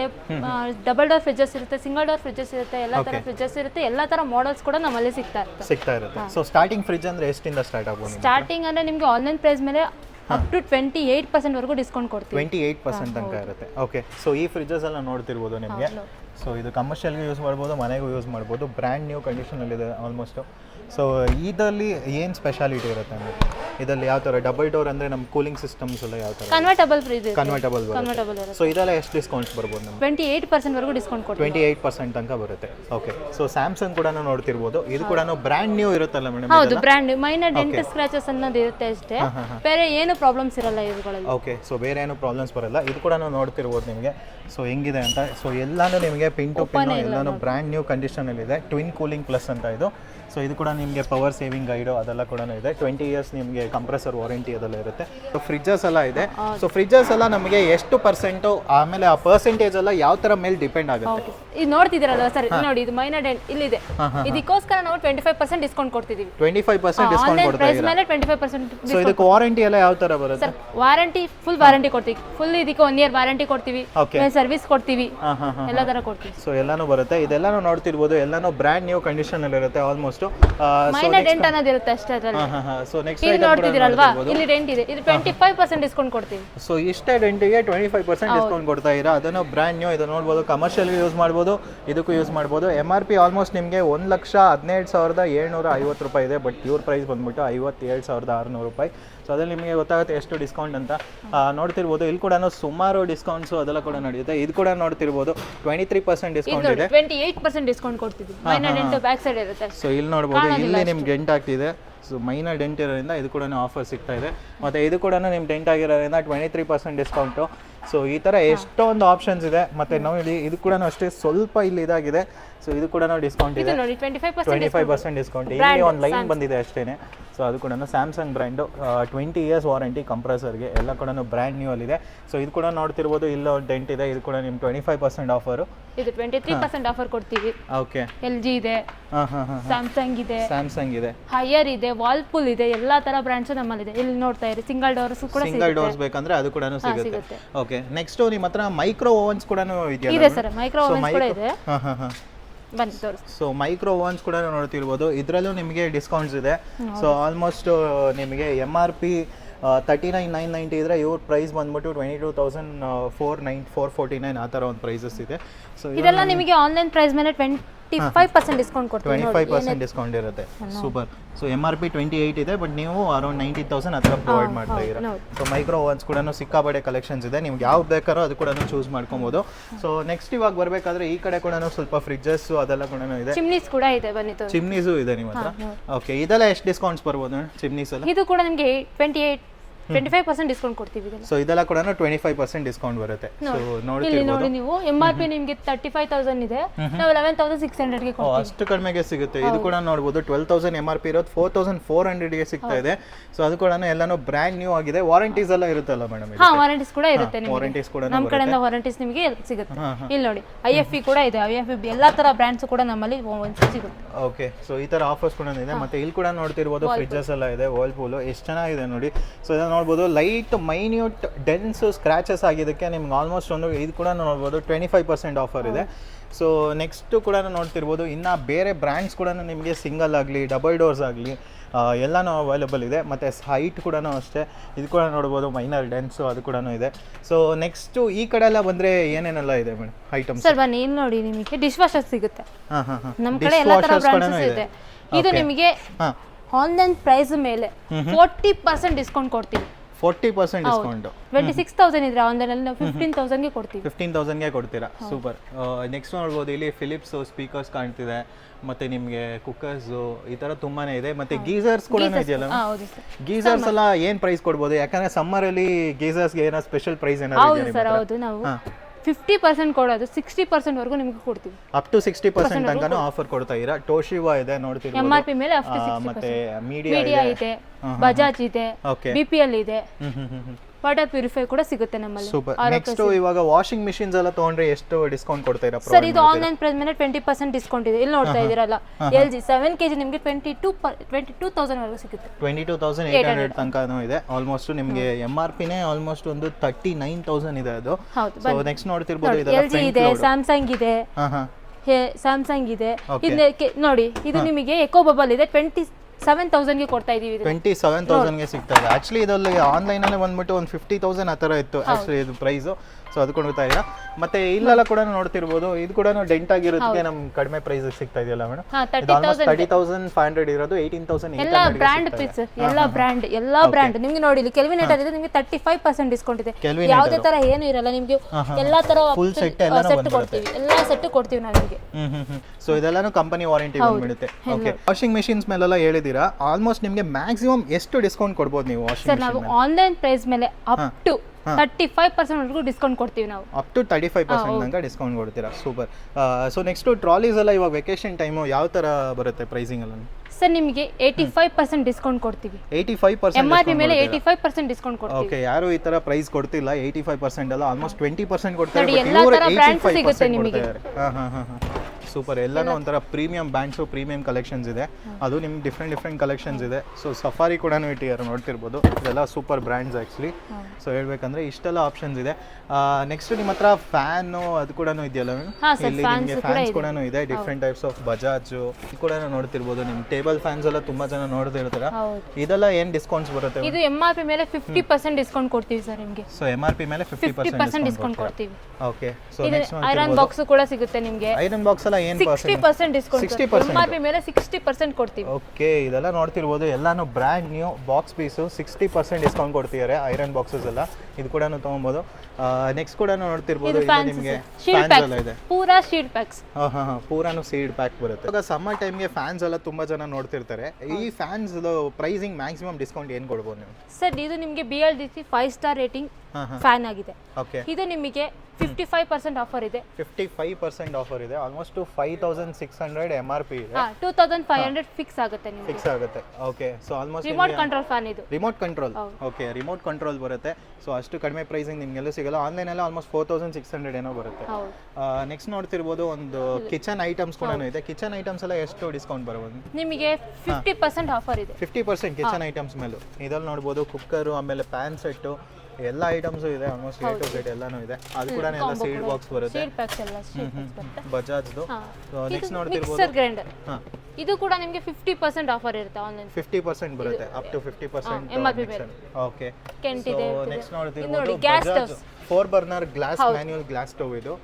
ಡಬಲ್ ಡೋರ್ ಫ್ರಿಜಸ್ ಇರುತ್ತೆ ಸಿಂಗಲ್ ಡೋರ್ ಫ್ರಿಜಸ್ ಇರುತ್ತೆ ಎಲ್ಲ ತರ ಫ್ರಿಜಸ್ ಇರುತ್ತೆ ಎಲ್ಲ ತರ ಮಾಡೆಲ್ಸ್ ಕೂಡ ನಮ್ಮಲ್ಲಿ ಸಿಗ್ತಾ ಇರುತ್ತೆ. ಸಿಗ್ತಾ ಇರುತ್ತೆ. ಸೊ ಸ್ಟಾರ್ಟಿಂಗ್ ಫ್ರಿಜ್ ಅಂದರೆ ಎಷ್ಟಿಂದ ಸ್ಟಾರ್ಟ್ ಆಗ್ಬೋದು ಸ್ಟಾರ್ಟಿಂಗ್ ಅಂದ್ರೆ ನಿಮಗೆ ಆನ್ಲೈನ್ ಪ್ರೈಸ್ ಮೇಲೆ up to twenty eight percent ವರೆಗೂ ಡಿಸ್ಕೌಂಟ್ ಕೊಡ್ತೀವಿ. ಟ್ವೆಂಟಿ ಏಯ್ಟ್ ಪರ್ಸೆಂಟ್ ತನಕ ಇರುತ್ತೆ. ಓಕೆ ಸೊ ಈ ಫ್ರಿಜಸ್ ಎಲ್ಲ ನೋಡ್ತಿರ್ಬೋದು ನಿಮಗೆ. ಸೊ ಇದು ಕಮರ್ಷಿಯಲ್ಗೆ ಯೂಸ್ ಮಾಡ್ಬೋದು ಮನೆಗೂ ಯೂಸ್ ಮಾಡ್ಬೋದು. ಬ್ರ್ಯಾಂಡ್ ನ್ಯೂ ಕಂಡೀಷನಲ್ಲಿದೆ ಆಲ್ಮೋಸ್ಟು ಸೊ ಇದರಲ್ಲಿ ಏನು ಸ್ಪೆಷಾಲಿಟಿ ಇರುತ್ತೆ ಅಂದರೆ? ಇದರಲ್ಲಿ ಯಾವ ಥರ ಡಬಲ್ ಡೋರ್ ಅಂದರೆ ನಮ್ಮ ಕೂಲಿಂಗ್ ಸಿಸ್ಟಮ್ಸ್ ಎಲ್ಲ ಯಾವ ಥರ convertible fridge convertible convertible so ಇದೆಲ್ಲ ಎಷ್ಟು ಡಿಸ್ಕೌಂಟ್ಸ್ ಬರ್ಬೋದು ನಮ್ಗೆ? ಟ್ವೆಂಟಿ ಏಯ್ಟ್ ಪರ್ಸೆಂಟ್ ವರೆಗೂ ಡಿಸ್ಕೌಂಟ್ ಕೊಡ್ತೀವಿ. ಟ್ವೆಂಟಿ ಏಯ್ಟ್ ಪರ್ಸೆಂಟ್ ತನಕ ಬರುತ್ತೆ. ಓಕೆ ಸೊ ಸ್ಯಾಮ್ಸಂಗ್ ಕೂಡ ನೋಡ್ತಿರ್ಬೋದು. ಇದು ಕೂಡ ಬ್ರ್ಯಾಂಡ್ ನ್ಯೂ ಇರುತ್ತಲ್ಲ ಮೇಡಮ್ ಹೌದು ಬ್ರ್ಯಾಂಡ್ ಮೈನರ್ ಡೆಂಟ್ ಸ್ಕ್ರಾಚಸ್ ಅನ್ನೋದು ಇರುತ್ತೆ ಅಷ್ಟೇ. ಬೇರೆ ಏನು ಪ್ರಾಬ್ಲಮ್ಸ್ ಇರಲ್ಲ ಇವುಗಳಲ್ಲಿ ಓಕೆ ಸೊ ಬೇರೆ ಏನು ಪ್ರಾಬ್ಲಮ್ಸ್ ಬರಲ್ಲ. ಇದು ಕೂಡ ನೋಡ್ತಿರ್ಬೋದು ನಿಮಗೆ. ಸೊ ಹೆಂಗಿದೆ ಅಂತ? ಸೊ ಎಲ್ಲಾನು ನಿಮಗೆ ಪಿನ್ ಟು ಪಿನ್ ಎಲ್ಲಾನು ಬ್ರ್ಯಾಂಡ್ ನ್ಯೂ ಕಂಡೀಷನಲ್ಲಿದೆ ಟ್ವಿನ್ ಕೂಲಿಂಗ್ ಪ್ಲಸ್ ಅಂತ ಇದು. ಸೊ ಇದು ಕೂಡ ನಿಮಗೆ ಪವರ್ ಸೇವಿಂಗ್ ಗೈಡು ಅದೆಲ್ಲ ಕೂಡ ಇದೆ. ಟ್ವೆಂಟಿ ಇಯರ್ಸ್ ನಿಮಗೆ ಕಂಪ್ರೆಸರ್ ವಾರಂಟಿ ಅದೆಲ್ಲ ಇರುತ್ತೆ. ಸೊ ಫ್ರಿಜ್ಜಸ್ ಎಲ್ಲ ಇದೆ. ಸೊ ಫ್ರಿಜ್ಜಸ್ ಎಲ್ಲ ನಮಗೆ ಎಷ್ಟು ಪರ್ಸೆಂಟು ಆಮೇಲೆ ಆ ಪರ್ಸೆಂಟೇಜ್ ಎಲ್ಲ ಯಾವ ಥರ ಮೇಲೆ ಡಿಪೆಂಡ್ ಆಗುತ್ತೆ? ಇದು ನೋಡ್ತಿದ್ದೀರಲ್ಲ ಸರ್? ನೋಡಿ ಇದು ಮೈನರ್ ಡೆಂಟ್ ಇಲ್ಲಿದೆ. ಇದಕ್ಕೋಸ್ಕರ ನಾವು ಟ್ವೆಂಟಿ ಫೈವ್ ಪರ್ಸೆಂಟ್ ಡಿಸ್ಕೌಂಟ್ ಕೊಡ್ತಿದ್ದೀವಿ ಟ್ವೆಂಟಿ ಫೈವ್ ಪರ್ಸೆಂಟ್ ಡಿಸ್ಕೌಂಟ್ ಕೊಡ್ತೀವಿ ಮೇಲೆ ಟ್ವೆಂಟಿ ಫೈವ್ ಪರ್ಸೆಂಟ್ ಸೊ ಇದಕ್ಕೆ ವಾರಂಟಿ ಎಲ್ಲ ಯಾವ ಥರ ಬರುತ್ತೆ? ಸರ್ ವಾರಂಟಿ ಫುಲ್ ವಾರಂಟಿ ಕೊಡ್ತೀವಿ. ಫುಲ್ ಇದಕ್ಕೆ ಒನ್ ಇಯರ್ ವಾರಂಟಿ ಕೊಡ್ತೀವಿ. ಸರ್ವಿಸ್ ಕೊಡ್ತೀವಿ. ಎಲ್ಲ ತರ ಕೊಡ್ತೀವಿ. ಸೊ ಎಲ್ಲಾನು ಬರುತ್ತೆ. ಇದೆಲ್ಲಾನು ನೋಡ್ತಿರ್ಬೋದು. ಎಲ್ಲಾನು ಬ್ರ್ಯಾಂಡ್ ನ್ಯೂ ಕಂಡೀಷನ್ ಅಲ್ಲಿ ಇರುತ್ತೆ ಆಲ್ಮೋಸ್ಟ್ ಮೈನರ್ ಡೆಂಟ್ ಅನ್ನೋದಿರುತ್ತೆ ಅಷ್ಟೇ ಅದರಲ್ಲಿ. ಸೊ ನೆಕ್ಸ್ಟ್ ಇಲ್ಲಿ ನೋಡ್ತಿದ್ದೀರಲ್ವಾ? ಇಲ್ಲಿ ಡೆಂಟ್ ಇದೆ. ಇದು ಟ್ವೆಂಟಿ ಫೈವ್ ಪರ್ಸೆಂಟ್ ಡಿಸ್ಕೌಂಟ್ ಕೊಡ್ತೀವಿ. ಸೊ ಇಷ್ಟೇ ಡೆಂಟಿಗೆ ಟ್ವೆಂಟಿ ಫೈವ್ ಪರ್ಸೆಂಟ್ ಡಿಸ್ಕೌಂಟ್ ಕೊಡ್ತಾ ಇರಾ. ಅದನ್ನು ಬ್ರ್ಯಾಂಡ್ ನ್ಯೂ ಇದು ನೋಡ್ಬೋದು. ಕಮರ್ಷಿಯಲ್ ಯೂಸ್ ಮಾಡ್ಬೋದು. ಇದಕ್ಕೂ ಯೂಸ್ ಮಾಡ್ಬೋದು. ಎಂ ಆರ್ ಪಿ ಆಲ್ಮೋಸ್ಟ್ ನಿಮಗೆ ಒಂದು ಲಕ್ಷ ಹದಿನೈದು ಸಾವಿರದ ಏಳ್ನೂರ ಐವತ್ತು ರೂಪಾಯಿ ಇದೆ ಬಟ್ ಇವ್ರ ಪ್ರೈಸ್ ಬಂದ್ಬಿಟ್ಟು ಐವತ್ತೇಳು ಸಾವಿರದ ಆರುನೂರು ರೂಪಾಯಿ. ಸೊ ಅದ್ರಲ್ಲಿ ನಿಮಗೆ ಗೊತ್ತಾಗುತ್ತೆ ಎಷ್ಟು ಡಿಸ್ಕೌಂಟ್ ಅಂತ. ನೋಡ್ತಿರ್ಬೋದು ಇಲ್ಲಿ ಕೂಡ ಸುಮಾರು ಡಿಸ್ಕೌಂಟ್ಸು ಅದೆಲ್ಲ ಕೂಡ ನಡೆಯುತ್ತೆ. ಇದು ಕೂಡ ನೋಡ್ತಿರ್ಬೋದು ಟ್ವೆಂಟಿ ತ್ರೀ ಪರ್ಸೆಂಟ್ ಡಿಸ್ಕೌಂಟ್ ಇದೆ. ಟ್ವೆಂಟಿ ಪರ್ಸೆಂಟ್ ಡಿಸ್ಕೌಂಟ್ ಕೊಡ್ತಿದ್ವಿ ಮೈನರ್ ಡೆಂಟ್ ಬ್ಯಾಕ್ ಸೈಡ್ ಇರುತ್ತೆ. ಸೊ ಇಲ್ಲಿ ನೋಡ್ಬೋದು ಇಲ್ಲಿ ನಿಮ್ಗೆ ಡೆಂಟ್ ಆಗ್ತಿದೆ. ಸೊ ಮೈನರ್ ಡೆಂಟ್ ಇರೋದ್ರಿಂದ ಇದು ಕೂಡ ಆಫರ್ ಸಿಗ್ತಾ ಇದೆ. ಮತ್ತೆ ಇದು ಕೂಡ ನಿಮ್ಮ ಡೆಂಟ್ ಆಗಿರೋದ್ರಿಂದ twenty three percent discount so ಈ ಥರ ಎಷ್ಟೊಂದು ಆಪ್ಷನ್ಸ್ ಇದೆ. ಮತ್ತು ನೋಡಿ ಇದು ಕೂಡ ಅಷ್ಟೇ ಸ್ವಲ್ಪ ಇಲ್ಲಿ ಇದಾಗಿದೆ. ಸೊ ಇದು ಕೂಡ ಡಿಸ್ಕೌಂಟ್ ಇದೆ ಇದು. ನೋಡಿ twenty five percent twenty five percent discount ಇಲ್ಲಿ ಒಂದು ಲೈನ್ ಬಂದಿದೆ ಅಷ್ಟೇ ಸೊ ಅದು ಕೂಡ Samsung brand twenty years warranty ಕಂಪ್ರೆಸರ್ಗೆ ಎಲ್ಲ ಕೂಡ ಬ್ರ್ಯಾಂಡ್ ನ್ಯೂ ಅಲ್ಲಿದೆ. ಸೊ ಇದು ಕೂಡ ನೋಡ್ತಿರ್ಬೋದು ಇಲ್ಲ ಡೆಂಟ್ ಇದೆ ಇದು ಕೂಡ ನಿಮ್ಮ ಟ್ವೆಂಟಿ ಫೈವ್ ಪರ್ಸೆಂಟ್ ಆಫರು ಇದು ಟ್ವೆಂಟಿ ತ್ರೀ ಪರ್ಸೆಂಟ್ ಆಫರ್ ಕೊಡ್ತೀವಿ. ಓಕೆ ಎಲ್ ಜಿ ಇದೆ ಹಾಂ ಹಾಂ ಹಾಂ ಸ್ಯಾಮ್ಸಂಗ್ ಇದೆ. ಸ್ಯಾಮ್ಸಂಗ್ ಇದೆ. ಹೈಯರ್ ಇದೆ ವಾಲ್ಪುಲ್ ಇದೆ ಎಲ್ಲ ತರ ಬ್ರ್ಯಾಂಡ್ಸ್ ನಮ್ಮಲ್ಲಿದೆ. ಇಲ್ಲಿ ನೋಡ್ತಾ ಇರಿ ಸಿಂಗಲ್ ಡೋರ್ಸ್ ಕೂಡ ಸಿಂಗಲ್ ಡೋರ್ಸ್ ಬೇಕಂದ್ರೆ ಅದು ಕೂಡ ಸಿಗುತ್ತೆ. ಓಕೆ ನೆಕ್ಸ್ಟ್ ನಿಮ್ಮ ಹತ್ರ ಮೈಕ್ರೋ ಓವನ್ಸ್ ಕೂಡ ಇದೆ ಸರ್ ಮೈಕ್ರೋ ಓವನ್ಸ್ ಕೂಡ ಇದೆ. ಬನ್ನಿ ತೋರಿಸಿ. ಸೊ ಮೈಕ್ರೋ ಓವನ್ಸ್ ಕೂಡ ನೋಡ್ತಿರ್ಬೋದು. ಇದರಲ್ಲೂ ನಿಮಗೆ ಡಿಸ್ಕೌಂಟ್ಸ್ ಇದೆ. ಸೊ ಆಲ್ಮೋಸ್ಟ್ ನಿಮಗೆ M R P thirty nine nine ninety ಇದ್ರೆ ಇವ್ರ ಪ್ರೈಸ್ ಬಂದ್ಬಿಟ್ಟು twenty two thousand four nine four forty nine ಆ ಥರ ಒಂದು ಪ್ರೈಸಸ್ ಇದೆ. ಸೊ ಇದೆಲ್ಲ ನಿಮಗೆ ಆನ್ಲೈನ್ ಪ್ರೈಸ್ ಮೇಲೆ ಟ್ವೆಂಟಿ ಫೈವ್ ಪರ್ಸೆಂಟ್ ಡಿಸ್ಕೌಂಟ್ ಕೊಡ್ತೀವಿ ಟ್ವೆಂಟಿ ಫೈವ್ ಪರ್ಸೆಂಟ್ ಡಿಸ್ಕೌಂಟ್ ಇರುತ್ತೆ. Super so M R P twenty eight ಇದೆ ಬಟ್ ನೀವು ಅರೌಂಡ್ ನೈಂಟಿ ತೌಸಂಡ್ ಥರ ಪ್ರೊವೈಡ್ ಮಾಡ್ತಾ ಇದ್ದೀರಾ. ಸೊ ಮೈಕ್ರೋ ಓವನ್ಸ್ ಕೂಡ ಸಿಕ್ಕಾಪಡೆ ಕಲೆಕ್ಷನ್ಸ್ ಇದೆ. ನಿಮ್ಗೆ ಯಾವ್ದು ಬೇಕಾರೋ ಅದು ಕೂಡ ಚೂಸ್ ಮಾಡ್ಕೊಬೋದು. ಸೊ ನೆಕ್ಸ್ಟ್ ಇವಾಗ ಬರಬೇಕಾದ್ರೆ ಈ ಕಡೆ ಕೂಡ ಸ್ವಲ್ಪ ಫ್ರಿಡ್ಜಸ್ ಅದೆಲ್ಲ ಕೂಡ ಇದೆ. ಚಿಮ್ನೀಸ್ ಕೂಡ ಇದೆ ಬನ್ನಿ ಚಿಮ್ನೀಸು ಇದೆ ನಿಮ್ಮ ಹತ್ರ. ಓಕೆ ಇದೆಲ್ಲ ಎಷ್ಟು ಡಿಸ್ಕೌಂಟ್ಸ್ ಬರ್ಬೋದು? ಚಿಮ್ನೀಸ್ ಎಲ್ಲ? ಇದು ಕೂಡ ನಿಮಗೆ twenty eight twenty five percent discount ಕೊಡ್ತೀವಿ ಸೊ ಇದೆಲ್ಲ ಕೂಡ ಟ್ವೆಂಟಿ ಫೈವ್ ಪರ್ಸೆಂಟ್ ಡಿಸ್ಕೌಂಟ್ ಬರುತ್ತೆ. ಸೊ ಇಲ್ಲಿ ನೋಡಿ ನೀವು ಎಂ ಆರ್ ಪಿ ನಿಮಗೆ ತರ್ಟಿ ಫೈವ್ ತೌಸಂಡ್ ಇದೆ ನಾವು ಲೆವೆನ್ ತೌಸಂಡ್ ಸಿಕ್ಸ್ ಹಂಡ್ರೆಡ್ಗೆ ಅಷ್ಟು ಕಡಿಮೆಗೆ ಸಿಗುತ್ತೆ. ಇದು ಕೂಡ ನೋಡ್ಬೋದು twelve thousand M R P ಇರೋದು ಫೋರ್ ತೌಸಂಡ್ ಫೋರ್ ಹಂಡ್ರೆಡ್ಗೆ ಸಿಗ್ತಾ ಇದೆ. ಸೊ ಅದು ಕೂಡ ಎಲ್ಲಾನು ಬ್ರ್ಯಾಂಡ್ ನ್ಯೂ ಆಗಿದೆ. ವಾರಂಟೀಸ್ ಎಲ್ಲ ಇರುತ್ತಲ್ಲ ಮೇಡಮ್ ಹಾ ವಾರಂಟೀಸ್ ಕೂಡ ಇರುತ್ತೆ ನಿಮಗೆ. ವಾರಂಟೀಸ್ ಕೂಡ ನಮ್ಮ ಕಡೆಯಿಂದ ವಾರಂಟೀಸ್ ನಿಮಗೆ ಸಿಗುತ್ತೆ. ಇಲ್ಲಿ ನೋಡಿ ಐ ಎಫ್ ಪಿ ಕೂಡ ಇದೆ. ಐ ಎಫ್ ಪಿ ಎಲ್ಲಾ ತರ ಬ್ರ್ಯಾಂಡ್ಸ್ ಕೂಡ ನಮ್ಮಲ್ಲಿ ಸಿಗುತ್ತೆ. ಓಕೆ ಸೊ ಈ ತರ ಆಫರ್ಸ್ ಕೂಡ ಇದೆ. ಮತ್ತೆ ಇಲ್ಲಿ ಕೂಡ ನೋಡ್ತಿರ್ಬೋದು ಫ್ರಿಡ್ಜಸ್ ಎಲ್ಲ ಇದೆ ವರ್ಲ್ಪೂಲ್ ಎಷ್ಟು ಚೆನ್ನಾಗಿದೆ ನೋಡಿ. ಸೊ ಇದನ್ನ ನೋಡ್ಬೋದು. ಲೈಟ್ ಮೈನ್ಯೂಟ್ ಡೆನ್ಸ್ ಸ್ಕ್ರಾಚಸ್ ಆಗಿದ್ದಕ್ಕೆ ನಿಮ್ಗೆ ಆಲ್ಮೋಸ್ಟ್ ಒಂದು ಇದು ಕೂಡ ನೋಡ್ಬೋದು. ಟ್ವೆಂಟಿ ಫೈವ್ ಪರ್ಸೆಂಟ್ ಆಫರ್ ಇದೆ ಸೊ ನೆಕ್ಸ್ಟು ಕೂಡ ನೋಡ್ತಿರ್ಬೋದು. ಇನ್ನು ಬೇರೆ ಬ್ರ್ಯಾಂಡ್ಸ್ ಕೂಡ ನಿಮಗೆ ಸಿಂಗಲ್ ಆಗಲಿ ಡಬಲ್ ಡೋರ್ಸ್ ಆಗಲಿ ಎಲ್ಲನೂ ಅವೈಲೇಬಲ್ ಇದೆ. ಮತ್ತು ಹೈಟ್ ಕೂಡ ಅಷ್ಟೇ. ಇದು ಕೂಡ ನೋಡ್ಬೋದು. ಮೈನರ್ ಡೆನ್ಸು ಅದು ಕೂಡ ಇದೆ. ಸೊ ನೆಕ್ಸ್ಟು ಈ ಕಡೆ ಎಲ್ಲ ಬಂದರೆ ಏನೇನೆಲ್ಲ ಇದೆ ಮೇಡಮ್? ಐಟಮ್ಸ್ ಸರ್ ಬನ್ನಿ. ಇಲ್ಲಿ ನೋಡಿ ನಿಮಗೆ. ಡಿಶ್ ವಾಷರ್ ಸಿಗುತ್ತೆ. ಹಾಂ ಹಾಂ ಹಾಂ. ನಮ್ಮ ಕಡೆ ಎಲ್ಲ ಥರ ಬ್ರ್ಯಾಂಡ್ಸ್ ಇದೆ. ಇದು. ನಿಮಗೆ ಹಾಂ. ಆನ್ಲೈನ್ ಪ್ರೈಸ್ ಮೇಲೆ ಫೋರ್ಟಿ ಪರ್ಸೆಂಟ್ ಡಿಸ್ಕೌಂಟ್ ಕೊಡ್ತೀವಿ. Forty percent discount twenty six thousand ಇದ್ರೆ ಆನ್ಲೈನ್ ಅಲ್ಲಿ ನಾವು ಫಿಫ್ಟೀನ್ ತೌಸಂಡ್ಗೆ ಕೊಡ್ತೀವಿ. ಫಿಫ್ಟೀನ್ ತೌಸಂಡ್ಗೆ ಕೊಡ್ತೀರಾ? ಸೂಪರ್. ನೆಕ್ಸ್ಟ್ ನೋಡ್ಬೋದು ಇಲ್ಲಿ ಫಿಲಿಪ್ಸ್ ಸ್ಪೀಕರ್ಸ್ ಕಾಣ್ತಿದೆ ಮತ್ತೆ ನಿಮಗೆ ಕುಕ್ಕರ್ಸ್ ಈ ತರ ತುಂಬಾನೇ ಇದೆ. ಮತ್ತೆ ಗೀಸರ್ಸ್ ಕೂಡ ಇದೆಯಲ್ಲ? ಗೀಸರ್ಸ್ ಎಲ್ಲ ಏನ್ ಪ್ರೈಸ್ ಕೊಡ್ಬೋದು? ಯಾಕಂದ್ರೆ ಸಮ್ಮರ್ ಅಲ್ಲಿ ಗೀಸರ್ಸ್ಗೆ ಏನೋ ಸ್ಪೆಷಲ್ ಪ್ರೈಸ್ ಏನಾದ್ರು ಹೌದು ಸರ್ ಹೌದು ನಾವು ಫಿಫ್ಟಿ ಪರ್ಸೆಂಟ್ ಕೊಡೋದು ಸಿಕ್ಸ್ಟಿ ಪರ್ಸೆಂಟ್ ವರೆಗೂ ನಿಮಗೆ ಕೊಡ್ತೀವಿ. ಅಪ್ ಟು ಸಿಕ್ಸ್ಟಿ ಪರ್ಸೆಂಟ್ ತನಕನೂ ಆಫರ್ ಕೊಡ್ತಾ ಇರಾ ಟೋಶಿವಾ ಇದೆ ಎಂ ಎಂ ಆರ್ ಪಿ ಮೇಲೆ ಅಷ್ಟು ಆ, ಮತ್ತೆ ಮೀಡಿಯಾ ಮೀಡಿಯಾ ಇದೆ. ಬಜಾಜ್ ಇದೆ ಬಿಪಿಎಲ್ ಬಿ ಪಿ ಎಲ್ ಇದೆ. ವಾಟರ್ ಪ್ಯೂರಿಫೈ ಕೂಡ ಸಿಗುತ್ತೆ ನಮ್ಮಲ್ಲಿ. ಸೂಪರ್ ನೆಕ್ಸ್ಟ್ ಇವಾಗ ವಾಷಿಂಗ್ ಮಿಷಿನ್ಸ್ ಎಲ್ಲ ತಗೊಂಡ್ರೆ ಎಷ್ಟು ಡಿಸ್ಕೌಂಟ್ ಕೊಡ್ತಾ ಇರಾ ಸರ್ ಇದು ಆನ್ಲೈನ್ ಪ್ರೈಸ್ ಮೇಲೆ ಟ್ವೆಂಟಿ ಪರ್ಸೆಂಟ್ ಡಿಸ್ಕೌಂಟ್ ಇದೆ. ಇಲ್ಲಿ ನೋಡ್ತಾ ಇದ್ದೀರಲ್ಲ L G seven K G ನಿಮಗೆ twenty two twenty two thousand ವರೆಗೂ ಸಿಗುತ್ತೆ. Twenty two thousand eight hundred ತನಕನೂ ಇದೆ. ಆಲ್ಮೋಸ್ಟ್ ನಿಮಗೆ ಎಂ ಆರ್ ಪಿನೇ ಆಲ್ಮೋಸ್ಟ್ ಒಂದು ತರ್ಟಿ ನೈನ್ ತೌಸಂಡ್ ಇದೆ ಅದು. ಹೌದು ಸೊ ನೆಕ್ಸ್ಟ್ ನೋಡ್ತಿರ್ಬೋದು ಎಲ್ ಜಿ ಇದೆ ಸ್ಯಾಮ್ಸಂಗ್ ಇದೆ. ಹೇ ಸ್ಯಾಮ್ಸಂಗ್ ಇದೆ. ನೋಡಿ ಇದು ನಿಮಗೆ ಎಕೋ ಬಬಲ್ ಇದೆ ಟ್ವೆಂಟಿ ಸೆವೆನ್ ತೌಸಂಡ್ಗೆ ಕೊಡ್ತಾ ಇದೀವಿ ಇದನ್ನ. ಟ್ವೆಂಟಿ ಸೆವೆನ್ ತೌಸಂಡ್ಗೆ ಸಿಗ್ತಾ ಇದೆ. ಆ್ಯಕ್ಚುಲಿ ಇದರಲ್ಲಿ ಆನ್ಲೈನಲ್ಲಿ ಬಂದ್ಬಿಟ್ಟು ಒಂದು ಫಿಫ್ಟಿ ತೌಸಂಡ್ ಆ ಥರ ಇತ್ತು. ಆ್ಯಕ್ಚುಲಿ ಇದು ಪ್ರೈಸು ಸೊ ಅದು ಕೊಡ್ತಾ ಮತ್ತೆ ಇಲ್ಲೆಲ್ಲ ಕೂಡ ನೋಡ್ತಿರ್ಬೋದು. ಇದು ಕೂಡ ಡೆಂಟ್ ಆಗಿರೋದಕ್ಕೆ ನಮ್ ಕಡಿಮೆ ಪ್ರೈಸ್ ಸಿಗ್ತಾ ಇದೆಯಲ್ಲ madam thirty thousand five hundred ಇರೋದು ಏಯ್ಟೀನ್ ತೌಸಂಡ್ ಎಲ್ಲ ಬ್ರ್ಯಾಂಡ್ ಪೀಸ್ ಎಲ್ಲ ಬ್ರ್ಯಾಂಡ್ ಎಲ್ಲ ಬ್ರ್ಯಾಂಡ್ ನಿಮ್ಗೆ ನೋಡಿ ಇಲ್ಲಿ ಕೆಲ್ವಿನೇಟರ್ ಇದೆ ನಿಮಗೆ ತರ್ಟಿ ಫೈವ್ ಪರ್ಸೆಂಟ್ ಡಿಸ್ಕೌಂಟ್ ಇದೆ. ಯಾವುದೇ ತರ ಏನು ಇರಲ್ಲ ನಿಮ್ಗೆ ಎಲ್ಲಾ ತರ ಫುಲ್ ಸೆಟ್ ಸೆಟ್. ಕೊಡ್ತೀವಿ. ಎಲ್ಲಾ ಸೆಟ್ ಕೊಡ್ತೀವಿ ನಾವು ನಿಮಗೆ. ಸೊ ಇದೆಲ್ಲಾನು ಕಂಪನಿ ವಾರಂಟಿ ಬಂದ್ಬಿಡುತ್ತೆ. ಓಕೆ ವಾಷಿಂಗ್ ಮೆಷಿನ್ಸ್ ಮೇಲೆಲ್ಲ ಹೇಳಿದೀರಾ? ಆಲ್ಮೋಸ್ಟ್ ನಿಮಗೆ ಮ್ಯಾಕ್ಸಿಮಮ್ ಎಷ್ಟು ಡಿಸ್ಕೌಂಟ್ ಕೊಡ್ಬೋದು ನೀವು ವಾಷಿಂಗ್ ಸರ್ ನಾವು ಆನ್ಲೈನ್ ಪ್ರೈಸ್ ಮೇಲೆ up to thirty five percent ವರೆಗೂ ಡಿಸ್ಕೌಂಟ್ ಕೊಡ್ತೀವಿ ನಾವು. Up to thirty five percent ತನಕ ಡಿಸ್ಕೌಂಟ್ ಕೊಡ್ತೀರಾ? ಸೂಪರ್ ಸೊ ನೆಕ್ಸ್ಟು ಟ್ರಾಲೀಸ್ ಎಲ್ಲ ಇವಾಗ ವೆಕೇಶನ್ ಟೈಮು ಯಾವ ಥರ ಬರುತ್ತೆ ಪ್ರೈಸಿಂಗ್ ಎಲ್ಲ ಸರ್ ನಿಮಗೆ ಏಯ್ಟಿ ಫೈವ್ ಪರ್ಸೆಂಟ್ ಡಿಸ್ಕೌಂಟ್ ಕೊಡ್ತೀವಿ. Eighty five percent percent R P ಮೇಲೆ ಏಯ್ಟಿ ಫೈವ್ ಪರ್ಸೆಂಟ್ ಡಿಸ್ಕೌಂಟ್ ಕೊಡ್ತೀವಿ. ಓಕೆ ಯಾರು ಈ ತರ ಪ್ರೈಸ್ ಕೊಡ್ತಿಲ್ಲ ಏಯ್ಟಿ ಫೈವ್ ಪರ್ಸೆಂಟ್ ಅಲ್ಲ ಆಲ್ಮೋಸ್ಟ್ ಟ್ವೆಂಟಿ ಪರ್ಸೆಂಟ್ ಕೊಡ್ತಾರೆ ಎಲ್ಲ ತರ 85% ಸಿಗುತ್ತೆ ನಿಮಗೆ. ಹಾ ಹಾ ಹಾ. ಸೂಪರ್ ಎಲ್ಲನೂ ಒಂಥರ ಪ್ರೀಮಿಯಂ ಬ್ಯಾಂಡ್ಸು ಪ್ರೀಮಿಯಂ ಕಲೆಕ್ಷನ್ಸ್ ಇದೆ. ಅದು ನಿಮ್ಗೆ ಡಿಫ್ರೆಂಟ್ ಡಿಫ್ರೆಂಟ್ ಕಲೆಕ್ಷನ್ಸ್ ಇದೆ. ಸೊ ಸಫಾರಿ ಕೂಡ ಇಟ್ಟಿದ್ದಾರೆ ನೋಡ್ತಿರ್ಬೋದು. ಇದೆಲ್ಲ ಸೂಪರ್ ಬ್ರ್ಯಾಂಡ್ಸ್ ಆ್ಯಕ್ಚುಲಿ ಸೊ ಹೇಳ್ಬೇಕಂದ್ರೆ ಇಷ್ಟೆಲ್ಲ ಆಪ್ಷನ್ಸ್ ಇದೆ. ನೆಕ್ಸ್ಟ್ ನಿಮ್ಮ ಹತ್ರ ಫ್ಯಾನು ಅದು ಕೂಡ ಇದೆಯಲ್ಲ ಇಲ್ಲಿ ನಿಮಗೆ ಫ್ಯಾನ್ಸ್ ಇದೆ. ಕೂಡ ಇದೆ. ಡಿಫ್ರೆಂಟ್ ಟೈಪ್ಸ್ ಆಫ್ ಬಜಾಜು ಕೂಡ ನೋಡ್ತಿರ್ಬೋದು ನಿಮ್ಮ ಟೇಬಲ್ ಫ್ಯಾನ್ಸ್ ಎಲ್ಲ ತುಂಬಾ ಜನ ನೋಡ್ತಿರ್ತಾರೆ ಇದೆಲ್ಲ ಏನು ಡಿಸ್ಕೌಂಟ್ಸ್ ಬರುತ್ತೆ ಇದು ಎಂ ಆರ್ ಪಿ ಮೇಲೆ ಫಿಫ್ಟಿ ಪರ್ಸೆಂಟ್ ಡಿಸ್ಕೌಂಟ್ ಕೊಡ್ತೀವಿ ಸರ್ ನಿಮಗೆ. ಸೊ ಎಂ ಆರ್ ಪಿ ಮೇಲೆ ಫಿಫ್ಟಿ ಪರ್ಸೆಂಟ್ ಡಿಸ್ಕೌಂಟ್ ಕೊಡ್ತೀವಿ. ಓಕೆ ಸೊ ಐರನ್ ಬಾಕ್ಸ್ ಕೂಡ ಸಿಗುತ್ತೆ ನಿಮಗೆ. ಐರನ್ ಬಾಕ್ಸ್ ಎಲ್ಲ ಏನು sixty percent discount 60% M R P ಮೇಲೆ ಸಿಕ್ಸ್ಟಿ ಪರ್ಸೆಂಟ್ ಕೊಡ್ತೀವಿ. ಓಕೆ ಇದೆಲ್ಲ ನೋಡ್ತಿರ್ಬೋದು. ಎಲ್ಲಾನು brand new box piece sixty percent discount ಕೊಡ್ತಿದ್ದಾರೆ ಐರನ್ ಬಾಕ್ಸಸ್ ಎಲ್ಲ. ಇದು ಕೂಡ ತೊಗೊಬೋದು. ನೆಕ್ಸ್ಟ್ ಕೂಡ ನೋಡ್ತಿರ್ಬೋದು. ನಿಮಗೆ? ಫ್ಯಾನ್ಸ್ ಎಲ್ಲ ಇದೆ. ಪೂರಾ ಶೀಡ್ ಪ್ಯಾಕ್ಸ್ ಹಾ ಹಾ ಹಾಂ. ಪೂರಾನು ಸೀಡ್ ಪ್ಯಾಕ್ ಬರುತ್ತೆ. ಇವಾಗ ಸಮ್ಮರ್ ಟೈಮ್ಗೆ ಫ್ಯಾನ್ಸ್ ಎಲ್ಲ ತುಂಬಾ ಜನ ನೋಡ್ತಿರ್ತಾರೆ. ಈ ಫ್ಯಾನ್ಸ್ ಪ್ರೈಸಿಂಗ್ ಮ್ಯಾಕ್ಸಿಮಮ್ ಡಿಸ್ಕೌಂಟ್ ಏನು ಕೊಡ್ಬೋದು ನೀವು? ಸರ್ ಇದು ನಿಮಗೆ B L D C five star rating fan ಆಗಿದೆ. ಓಕೆ ಇದು ನಿಮಗೆ ಫಿಫ್ಟಿ ಫೈವ್ ಪರ್ಸೆಂಟ್ ಆಫರ್ ಇದೆ. ಫಿಫ್ಟಿ ಫೈವ್ ಪರ್ಸೆಂಟ್ ಆಫರ್ ಇದೆ. Almost five thousand six hundred M R P ಇದೆ. Two thousand five hundred fix ಆಗುತ್ತೆ ನಿಮಗೆ. ಫಿಕ್ಸ್ ಆಗುತ್ತೆ. Okay so almost remote control fan ಇದು. Remote control okay remote control ಬರುತ್ತೆ. So ಅಷ್ಟು ಕಡಿಮೆ ಪ್ರೈಸಿಂಗ್ ನಿಮಗೆಲ್ಲೂ ಸಿಗಲ್ಲ. ಆನ್ಲೈನಲ್ಲಿ almost four thousand six hundred ಏನೋ ಬರುತ್ತೆ. ನೆಕ್ಸ್ಟ್ ನೋಡ್ತಿರ್ಬೋದು ಒಂದು ಕಿಚನ್ ಐಟಮ್ಸ್ ಕೂಡ ಇದೆ. ಕಿಚನ್ ಐಟಮ್ಸ್ ಎಲ್ಲ ಎಷ್ಟು ಡಿಸ್ಕೌಂಟ್ ಬರಬಹುದು? ನಿಮಗೆ ಫಿಫ್ಟಿ ಪರ್ಸೆಂಟ್ ಆಫರ್ ಇದೆ. ಫಿಫ್ಟಿ ಪರ್ಸೆಂಟ್ ಕಿಚನ್ ಐಟಮ್ಸ್ ಮೇಲೂ. ಇದ್ರಲ್ಲಿ ನೋಡ್ಬೋದು ಕುಕ್ಕರು ಆಮೇಲೆ ಪ್ಯಾನ್ ಸೆಟ್ಟು ಎಲ್ಲ ಐಟಮ್ಸ್ ಇದೆ ಆಲ್ಮೋಸ್ಟ್ ಎ ಟು ಝೆಡ್ ಎಲ್ಲಾನು ಇದೆ. ಅದು ಕೂಡ ಎಲ್ಲ ಸೀಡ್ ಬಾಕ್ಸ್ ಬರುತ್ತೆ. ಸೀಡ್ ಪ್ಯಾಕ್ಸ್ ಎಲ್ಲ ಸೀಡ್ ಪ್ಯಾಕ್ಸ್ ಬರುತ್ತೆ. ಬಜಾಜ್ದು ನೆಕ್ಸ್ಟ್ ನೋಡ್ತಿರಬಹುದು ಮಿಕ್ಸರ್ ಗ್ರೈಂಡರ್ ಇದು ಕೂಡ ನಿಮಗೆ ಫಿಫ್ಟಿ ಪರ್ಸೆಂಟ್ ಆಫರ್ ಇರುತ್ತೆ ಆನ್ಲೈನ್ ಫಿಫ್ಟಿ ಪರ್ಸೆಂಟ್ ಬರುತ್ತೆ. Up to fifty percent MRP ಮೇಲೆ. ಓಕೆ ಕೆಂಟ್ ಇದೆ ನೆಕ್ಸ್ಟ್ ನೋಡ್ತಿರ್ಬೋದು ನೋಡಿ gas stoves four burner glass manual glass stove ಇದು.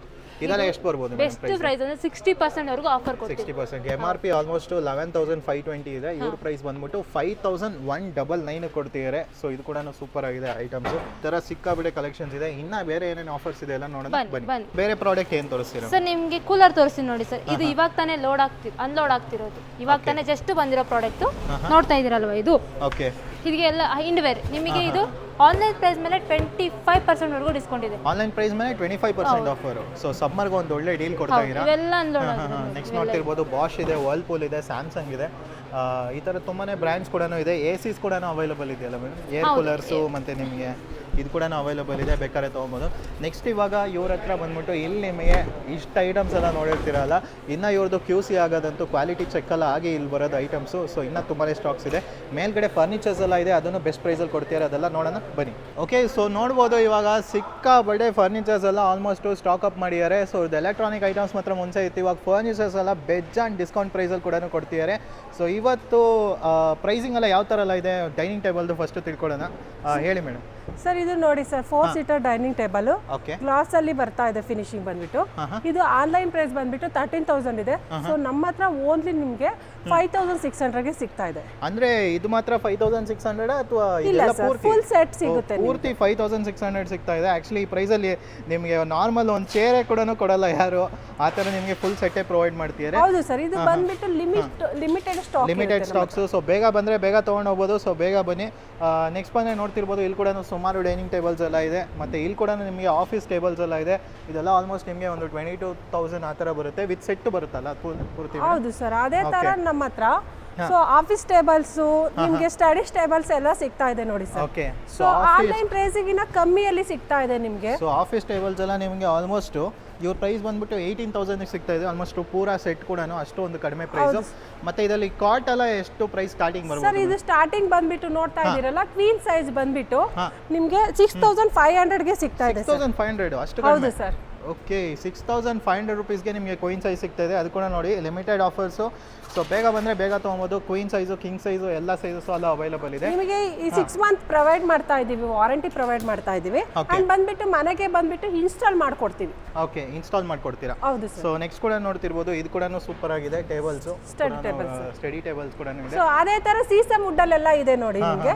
ಇದೆಲ್ಲ ಎಷ್ಟು ಬರ್ಬೋದು ಬೆಸ್ಟ್ ಪ್ರೈಸ್ ಅಂದ್ರೆ ಸಿಕ್ಸ್ಟಿ ಪರ್ಸೆಂಟ್ ವರೆಗೂ offer sixty percent M R P almost eleven thousand five twenty ಇದೆ. ಇವ್ರ ಪ್ರೈಸ್ ಬಂದ್ಬಿಟ್ಟು five thousand one double nine ಕೊಡ್ತಿದ್ದಾರೆ ಸೊ ಇದು ಕೂಡ ಸೂಪರ್ ಆಗಿದೆ ಐಟಮ್ಸ್ ತರ ಸಿಕ್ಕಾಬಿಡೆ ಕಲೆಕ್ಷನ್ಸ್ ಇದೆ. ಇನ್ನ ಬೇರೆ ಏನೇನು ಆಫರ್ಸ್ ಇದೆ ಎಲ್ಲ ನೋಡೋಣ. ಬನ್ನಿ. ಬೇರೆ ಪ್ರಾಡಕ್ಟ್ ಏನು ತೋರಿಸ್ತೀರಾ? ಸರ್ ನಿಮಗೆ ಕೂಲರ್ ತೋರಿಸ್ತೀನಿ ನೋಡಿ ಸರ್. ಇದು ಇವಾಗ ತಾನೇ ಲೋಡ್ ಆಗ್ತಿ ಅನ್ಲೋಡ್ ಆಗ್ತಿರೋದು. ಇವಾಗ ತಾನೇ ಜಸ್ಟ್ ಬಂದಿರೋ ಪ್ರಾಡಕ್ಟ್ ನೋಡ್ತಾ ಇದೀರಲ್ವಾ ಇದು? ಓಕೆ ಇದಕ್ಕೆ ಎಲ್ಲ ಇಂಡ್ವೇರ್ ನಿಮಗೆ ಇದು ಆನ್ಲೈನ್ ಪ್ರೈಸ್ ಮೇಲೆ ಟ್ವೆಂಟಿ ಫೈವ್ ಪರ್ಸೆಂಟ್ ವರೆಗೂ ಡಿಸ್ಕೌಂಟ್ ಇದೆ. ಆನ್ಲೈನ್ ಪ್ರೈಸ್ ಮೇಲೆ twenty five percent offer so ಸಮ್ಮರ್ಗೆ ಒಂದು ಒಳ್ಳೆ ಡೀಲ್ ಕೊಡ್ತಾ ಇದ್ದೀರಾ? ಇವೆಲ್ಲ ನೆಕ್ಸ್ಟ್ ನೋಡ್ತಿರ್ಬೋದು ಬಾಶ್ ಇದೆ ವರ್ಲ್ಪೂಲ್ ಇದೆ ಸ್ಯಾಮ್ಸಂಗ್ ಇದೆ. ಈ ಥರ ತುಂಬಾ ಬ್ರ್ಯಾಂಡ್ಸ್ ಕೂಡ ಇದೆ. ಎ ಸಿಸ್ ಕೂಡ ಅವೈಲಬಲ್ ಇದೆಯಲ್ಲ ಮೇಡಮ್ ಏರ್ ಕೂಲರ್ಸು ಮತ್ತು ನಿಮಗೆ ಇದು ಕೂಡ ಅವೈಲಬಲ್ ಇದೆ ಬೇಕಾದ್ರೆ ತೊಗೊಬೋದು. ನೆಕ್ಸ್ಟ್ ಇವಾಗ ಇವ್ರ ಹತ್ರ ಬಂದ್ಬಿಟ್ಟು ಇಲ್ಲಿ ನಿಮಗೆ ಇಷ್ಟು ಐಟಮ್ಸ್ ಎಲ್ಲ ನೋಡಿರ್ತೀರಲ್ಲ ಇನ್ನು ಇವ್ರದ್ದು ಕ್ಯೂ ಸಿ ಆಗೋದಂತೂ ಕ್ವಾಲಿಟಿ ಚೆಕ್ ಎಲ್ಲ ಆಗಿ ಇಲ್ಲಿ ಬರೋದು ಐಟಮ್ಸು ಸೊ ಇನ್ನೂ ತುಂಬಾ ಸ್ಟಾಕ್ಸ್ ಇದೆ. ಮೇಲ್ಗಡೆ ಫರ್ನಿಚರ್ಸ್ ಎಲ್ಲ ಇದೆ ಅದನ್ನು ಬೆಸ್ಟ್ ಪ್ರೈಸಲ್ಲಿ ಕೊಡ್ತೀರಾ ಅದೆಲ್ಲ ನೋಡೋಣ ಬನ್ನಿ. ಓಕೆ ಸೊ ನೋಡ್ಬೋದು ಇವಾಗ ಸಿಕ್ಕಾಪಟ್ಟೆ ಫರ್ನಿಚರ್ಸ್ ಎಲ್ಲ ಆಲ್ಮೋಸ್ಟು ಸ್ಟಾಕ್ ಅಪ್ ಮಾಡಿದ್ದಾರೆ. ಸೊ ಇದು ಎಲೆಕ್ಟ್ರಾನಿಕ್ ಐಟಮ್ಸ್ ಮಾತ್ರ ಮುಂಚೆ ಇತ್ತು. ಇವಾಗ ಫರ್ನಿಚರ್ಸ್ ಎಲ್ಲ ಬೆಜ್ಜಾನ್ ಡಿಸ್ಕೌಂಟ್ ಪ್ರೈಸಲ್ಲಿ ಕೂಡ ಕೊಡ್ತಿದ್ದಾರೆ. ಸೊ ಇವತ್ತು ಪ್ರೈಸಿಂಗ್ ಎಲ್ಲ ಯಾವ ಥರ ಎಲ್ಲ ಇದೆ? ಡೈನಿಂಗ್ ಟೇಬಲ್ದು ಫಸ್ಟ್ ತಿಳ್ಕೊಳ್ಳೋಣ. ಹೇಳಿ ಮೇಡಮ್. ಸರ್ ಇದು ನೋಡಿ sir four seater dining table okay. Glass ಅಲ್ಲಿ ಬರ್ತಾ ಇದೆ ಫಿನಿಶಿಂಗ್ ಬಂದ್ಬಿಟ್ಟು. ಇದು ಆನ್ಲೈನ್ ಪ್ರೈಸ್ ಬಂದ್ಬಿಟ್ಟು ತರ್ಟೀನ್ ತೌಸಂಡ್ ಇದೆ. ಸೊ ನಮ್ಮ ಹತ್ರ ಓನ್ಲಿ ನಿಮಗೆ ಫೈವ್ ತೌಸಂಡ್ ಸಿಕ್ಸ್ ಹಂಡ್ರೆಡ್ಗೆ ಸಿಗ್ತಾ ಇದೆ. ಅಂದ್ರೆ ಇದು ಮಾತ್ರ ಫೈವ್ ತೌಸಂಡ್ ಸಿಕ್ಸ್ ಹಂಡ್ರೆಡ್ ಅಥವಾ ಇಲ್ಲ ಸರ್ ಫುಲ್ ಸೆಟ್ ಸಿಗುತ್ತೆ ಪೂರ್ತಿ ಫೈವ್ ತೌಸಂಡ್ ಸಿಕ್ಸ್ ಹಂಡ್ರೆಡ್ ಸಿಗ್ತಾ ಇದೆ. ಆಕ್ಚುಲಿ ಈ ಪ್ರೈಸ್ ಅಲ್ಲಿ ನಿಮಗೆ ನಾರ್ಮಲ್ ಒಂದು ಚೇರೇ ಕೂಡ ಕೊಡಲ್ಲ ಯಾರು. ಆ ತರ ನಿಮಗೆ ಫುಲ್ ಸೆಟ್ ಪ್ರೊವೈಡ್ ಮಾಡ್ತೀರಾ. ಹೌದು ಸರ್ ಇದು ಬಂದ್ಬಿಟ್ಟು limit limited stock limited stocks so ಬೇಗ ಬಂದ್ರೆ ಬೇಗ ತಗೊಂಡು ಹೋಗ್ಬೋದು. ಸೊ ಬೇಗ ಬನ್ನಿ. ನೆಕ್ಸ್ಟ್ ಬಂದ್ರೆ ನೋಡ್ತಿರ್ಬೋದು. ಇಲ್ಲಿ ಕೂಡ ಸುಮಾರು ಡೈನಿಂಗ್ ಟೇಬಲ್ಸ್ ಎಲ್ಲ ಇದೆ. ಮತ್ತು ಇಲ್ಲಿ ಕೂಡ ನಿಮಗೆ ಆಫೀಸ್ ಟೇಬಲ್ಸ್ ಎಲ್ಲ ಇದೆ. ಇದೆಲ್ಲ ಆಲ್ಮೋಸ್ಟ್ ನಿಮಗೆ ಒಂದು ಟ್ವೆಂಟಿ ಟು ತೌಸಂಡ್ ಆ ಥರ ಬರುತ್ತೆ. ವಿತ್ ಸೆಟ್ ಬರುತ್ತಲ್ಲ ಪೂರ್- ಪೂರ್ತಿ ಹೌದು ಸರ್. ಅದೇ ತರ ನಮ್ಮ ಹತ್ರ. ಸೊ ಆಫೀಸ್ ಟೇಬಲ್ಸ್ ನಿಮ್ಗೆ ಸ್ಟಡೀಸ್ ಟೇಬಲ್ಸ್ ಎಲ್ಲ ಸಿಗ್ತಾ ಇದೆ ನೋಡಿ ಸರ್. ಓಕೆ ಸೊ ಆನ್ಲೈನ್ ಪ್ರೈಸಿಗಿನ ಕಮ್ಮಿಯಲ್ಲಿ ಸಿಗ್ತಾ ಇದೆ ನಿಮಗೆ. ಸೊ ಆಫೀಸ್ ಟೇಬಲ್ಸ್ ಎಲ್ಲ ನಿಮಗೆ ಆಲ್ಮೋಸ್ಟ್ ಇವ್ರ ಪ್ರೈಸ್ ಬಂದ್ಬಿಟ್ಟು ಏಯ್ಟೀನ್ ತೌಸಂಡ್ ಸಿಗ್ತಾ ಇದೆ. ಆಲ್ಮೋಸ್ಟ್ ಪೂರಾ ಸೆಟ್ ಕೂಡ ಅಷ್ಟು ಒಂದು ಕಡಿಮೆ ಪ್ರೈಸ್ ಮತ್ತೆ ಇದರಲ್ಲಿ ಕಾಟ್ ಎಲ್ಲ ಎಷ್ಟು ಪ್ರೈಸ್ ಸ್ಟಾರ್ಟಿಂಗ್ ಸರ್ ಬರ್ಬೋದು ಇದು ಸ್ಟಾರ್ಟಿಂಗ್ ಬಂದ್ಬಿಟ್ಟು ನೋಡ್ತಾ ಇದ್ದೀರಲ್ಲ ಕ್ವೀನ್ ಸೈಜ್ ಬಂದ್ಬಿಟ್ಟು ನಿಮಗೆ ನಿಮ್ಗೆ ಸಿಕ್ಸ್ ತೌಸಂಡ್ ಫೈವ್ ಹಂಡ್ರೆಡ್ಗೆ ಸಿಗ್ತಾ ಇದೆ ಸಿಕ್ಸ್ ತೌಸಂಡ್ ಫೈವ್ ಹಂಡ್ರೆಡ್ ಅಷ್ಟು ಹೌದು sir okay six thousand five hundred ರುಪೀಸ್ಗೆ ನಿಮಗೆ ಕ್ವೀನ್ ಸೈಜ್ ಸಿಗ್ತಾ ಇದೆ ಅದು ಕೂಡ ನೋಡಿ ಲಿಮಿಟೆಡ್ ಆಫರ್ಸು ಸೊ ಬೇಗ ಬಂದರೆ ಬೇಗ ತೊಗೊಬೋದು. ಕ್ವೀನ್ ಸೈಜು ಕಿಂಗ್ ಸೈಜು ಎಲ್ಲ ಸೈಜಸ್ಸು ಎಲ್ಲ ಅವೈಲಬಲ್ ಇದೆ. ನಿಮಗೆ ಈ ಸಿಕ್ಸ್ ಮಂತ್ ಪ್ರೊವೈಡ್ ಮಾಡ್ತಾ ಇದ್ದೀವಿ ವಾರಂಟಿ ಪ್ರೊವೈಡ್ ಮಾಡ್ತಾ ಇದ್ದೀವಿ. ಅಂಡ್ ಬಂದ್ಬಿಟ್ಟು ಮನೆಗೆ ಬಂದ್ಬಿಟ್ಟು ಇನ್ಸ್ಟಾಲ್ ಮಾಡ್ಕೊಡ್ತೀವಿ. ಓಕೆ ಇನ್ಸ್ಟಾಲ್ ಮಾಡ್ಕೊಡ್ತೀರಾ? ಹೌದು ಸೊ ನೆಕ್ಸ್ಟ್ ಕೂಡ ನೋಡ್ತಿರ್ಬೋದು. ಇದು ಕೂಡ ಸೂಪರ್ ಆಗಿದೆ. Tables study tables study tables ಕೂಡ ಇದೆ. ಸೊ ಅದೇ ತರ ಸೀಸಮ್ ವುಡ್ಡಲ್ಲೆಲ್ಲ ಇದೆ ನೋಡಿ ನಿಮ್ಗೆ.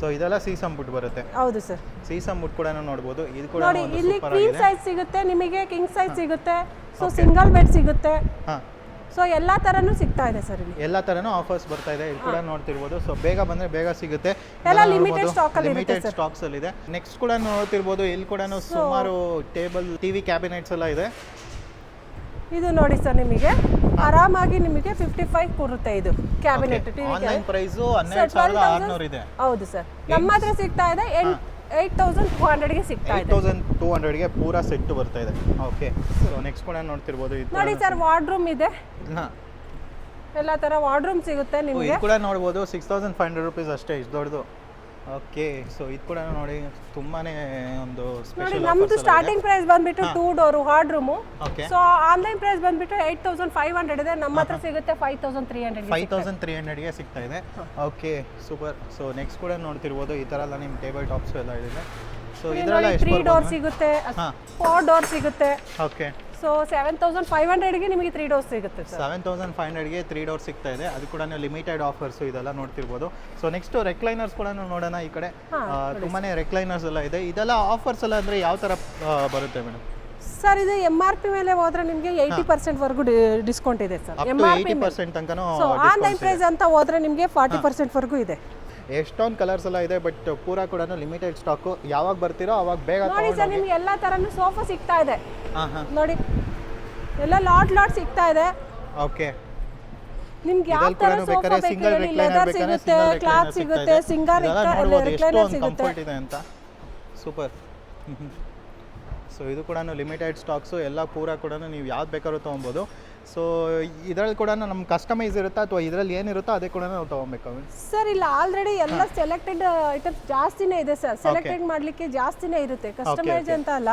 ಸೊ ಇದೆಲ್ಲ ಸೀಸಮ್ ಬುಟ್ ಬರುತ್ತೆ. ಹೌದು ಸರ್. ಸೀಸಮ್ ಬುಟ್ ಕೂಡ ನೋಡ್ಬೋದು. ಇದು ಕೂಡ ನೋಡಿ ಒಂದು ಇಲ್ಲಿ ಸೂಪರ್ ಕ್ವೀನ್ ಆಗಿದೆ. ಸೈಜ್ ಸಿಗುತ್ತೆ ನಿಮಗೆ ಕಿಂಗ್ ಸೈಜ್ ಸಿಗುತ್ತೆ ಸೊ ಸಿಂಗಲ್ ಬೆಡ್ ಸಿಗುತ್ತೆ. ಹಾಂ. ಸೊ ಎಲ್ಲ ಥರನೂ ಸಿಗ್ತಾ ಇದೆ ಸರ್ ಇಲ್ಲಿ. ಎಲ್ಲ ತರನು ಆಫರ್ಸ್ ಬರ್ತಾ ಇದೆ. ಇದು ಕೂಡ ನೋಡ್ತಿರ್ಬೋದು. ಸೊ ಬೇಗ ಬಂದ್ರೆ ಬೇಗ ಸಿಗುತ್ತೆ. ಎಲ್ಲ ಲಿಮಿಟೆಡ್ ಸ್ಟಾಕ್ ಅಲ್ಲಿ ಇರುತ್ತೆ ಲಿಮಿಟೆಡ್ ಸ್ಟಾಕ್ಸ್ ಅಲ್ಲಿ ಇದೆ. ನೆಕ್ಸ್ಟ್ ಕೂಡ ನೋಡ್ತಿರ್ಬೋದು. ಇಲ್ಲಿ ಕೂಡ ಸುಮಾರು ಟೇಬಲ್ ಟಿವಿ ಕ್ಯಾಬಿನೆಟ್ಸ್ ಎಲ್ಲ ಇದೆ. ಇದು ನೋಡಿ ಸರ್ ನಿಮಗೆ. ಆರಾಮಾಗಿ ನಿಮಗೆ ಫಿಫ್ಟಿ ಫೈವ್ ಕೊಡುತ್ತೆ ಇದು ಕ್ಯಾಬಿನೆಟ್ ಟಿವಿ ಇದೆ. ಹೌದು ಸರ್. ನಮ್ಮ ಹತ್ರ ಸಿಗ್ತಾ ಇದೆ. ಏಯ್ಟ್ ತೌಸಂಡ್ ಟೂ ಹಂಡ್ರೆಡ್ಗೆ ಸಿಗ್ತಾ ಏಟ್ ಇದೆ ತೌಸಂಡ್ ಟೂ ಹಂಡ್ರೆಡ್ಗೆ ಪೂರಾ ಸೆಟ್ ಬರ್ತಾ ಇದೆ. ಓಕೆ ಸೊ ನೆಕ್ಸ್ಟ್ ಕೂಡ ನೋಡ್ತಿರ್ಬೋದು ಇದು ನೋಡಿ ಸರ್ ವಾರ್ಡ್ರೂಮ್ ಇದೆ. ಎಲ್ಲ ಥರ ವಾರ್ಡ್ರೂಮ್ ಸಿಗುತ್ತೆ ನಿಮಗೆ. ಕೂಡ ನೋಡ್ಬೋದು. Six thousand five hundred rupees ಅಷ್ಟೇ ಇಷ್ಟು ದೊಡ್ಡದು. ಓಕೆ ಸೊ ಇದು ಕೂಡ ನೋಡಿ ತುಂಬಾನೇ ಒಂದು ನೋಡಿ ಸ್ಪೆಷಲ್ ನಮ್ದು ಸ್ಟಾರ್ಟಿಂಗ್ ಪ್ರೈಸ್ ಬಂದ್ಬಿಟ್ಟು two door wardrobe okay. So online price ಬಂದ್ಬಿಟ್ಟು ಏಯ್ಟ್ ತೌಸಂಡ್ ಫೈವ್ ಹಂಡ್ರೆಡ್ ಇದೆ. ನಮ್ಮ ಹತ್ರ ಸಿಗುತ್ತೆ five thousand three hundred five thousand three ಹಂಡ್ರೆಡ್ಗೆ ಸಿಗ್ತಾ ಇದೆ. ಓಕೆ ಸೂಪರ್ ಸೊ ನೆಕ್ಸ್ಟ್ ಕೂಡ ನೋಡ್ತಿರ್ಬೋದು ಈ ಥರ ಎಲ್ಲ ನಿಮ್ಮ ಟೇಬಲ್ ಟಾಪ್ಸ್ ಎಲ್ಲ ಇದೆ ಸೊ ಇದರಲ್ಲಿ ತ್ರೀ ಡೋರ್ ಸಿಗುತ್ತೆ. ಫೋರ್ ಡೋರ್ ಸಿಗುತ್ತೆ. Okay. So seven thousand five ಹಂಡ್ರೆಡ್ಗೆ ನಿಮಗೆ ತ್ರೀ ಡೋರ್ಸ್ ಸಿಗುತ್ತೆ ಸರ್ ಸೆವೆನ್ ತೌಸಂಡ್ ಫೈವ್ ಹಂಡ್ರೆಡ್ಗೆ ತ್ರೀ ಡೋರ್ ಸಿಗ್ತಾ ಇದೆ. ಅದು ಕೂಡ ಲಿಮಿಟೆಡ್ ಆಫರ್ಸು ಇದೆಲ್ಲ ನೋಡ್ತಿರ್ಬೋದು. ಸೊ ನೆಕ್ಸ್ಟ್ ರೆಕ್ಲೈನರ್ಸ್ ಕೂಡ ನೋಡೋಣ ಈ ಕಡೆ. ತುಂಬಾನೇ ರೆಕ್ಲೈನರ್ಸ್ ಎಲ್ಲ ಇದೆ. ಇದೆಲ್ಲ ಆಫರ್ಸ್ ಎಲ್ಲ ಅಂದರೆ ಯಾವ ಥರ ಬರುತ್ತೆ ಮೇಡಮ್ ಸರ್ ಇದು ಎಂ ಆರ್ ಪಿ ಮೇಲೆ ಹೋದ್ರೆ ನಿಮಗೆ ಏಯ್ಟಿ ಪರ್ಸೆಂಟ್ ವರೆಗೂ ಡಿಸ್ಕೌಂಟ್ ಇದೆ sir M R P percent online price ಅಂತ ಹೋದ್ರೆ ನಿಮಗೆ ಫಾರ್ಟಿ ಪರ್ಸೆಂಟ್ ವರ್ಗೂ ಇದೆ. ಎಷ್ಟೊಂದು ಕಲರ್ಸ್ ಎಲ್ಲ ಇದೆ ಬಟ್ ಪೂರಾ ಕೂಡ ಲಿಮಿಟೆಡ್ ಸ್ಟಾಕು ಯಾವಾಗ ಬರ್ತೀರೋ ಅವಾಗ ಬೇಗ ನೋಡಿ ಸರ್ ನಿಮ್ಗೆ ಎಲ್ಲ ತರನು ಸೋಫಾ ಸಿಗ್ತಾ ಇದೆ. ನೋಡಿ ಎಲ್ಲ ಲಾಟ್ ಲಾಟ್ ಸಿಗ್ತಾ ಇದೆ. ಓಕೆ ನಿಮ್ಗೆ ಯಾವ ತರ ಸೋಫಾ ಬೇಕಾದ್ರೆ ಲೆದರ್ ಸಿಗುತ್ತೆ ಕ್ಲಾತ್ ಸಿಗುತ್ತೆ ಸಿಂಗರ್ ರೆಕ್ಲೈನರ್ ಸಿಗುತ್ತೆ. ಅಂತ. ಸೂಪರ್ ಸೊ ಇದು ಕೂಡ ಲಿಮಿಟೆಡ್ ಸ್ಟಾಕ್ಸು ಎಲ್ಲ ಪೂರ ಕೂಡ ನೀವು ಯಾವ್ದು ಬೇಕಾದ್ರೂ ತೊಗೊಬೋದು. ಸೊ ಇದರಲ್ಲಿ ಕೂಡ ನಮ್ಮ ಕಸ್ಟಮೈಸ್ ಇರುತ್ತಾ ಅಥವಾ ಇದರಲ್ಲಿ ಏನಿರುತ್ತೋ ಅದೇ ಕೂಡ ನಾವು ತೊಗೊಬೇಕು ಸರ್ ಇಲ್ಲ ಆಲ್ರೆಡಿ ಎಲ್ಲ ಸೆಲೆಕ್ಟೆಡ್ ಐಟಮ್ಸ್ ಜಾಸ್ತಿನೇ ಇದೆ ಸರ್ ಸೆಲೆಕ್ಟೆಡ್ ಮಾಡ್ಲಿಕ್ಕೆ ಜಾಸ್ತಿನೇ ಇರುತ್ತೆ. ಕಸ್ಟಮೈಸ್ ಅಂತ ಅಲ್ಲ.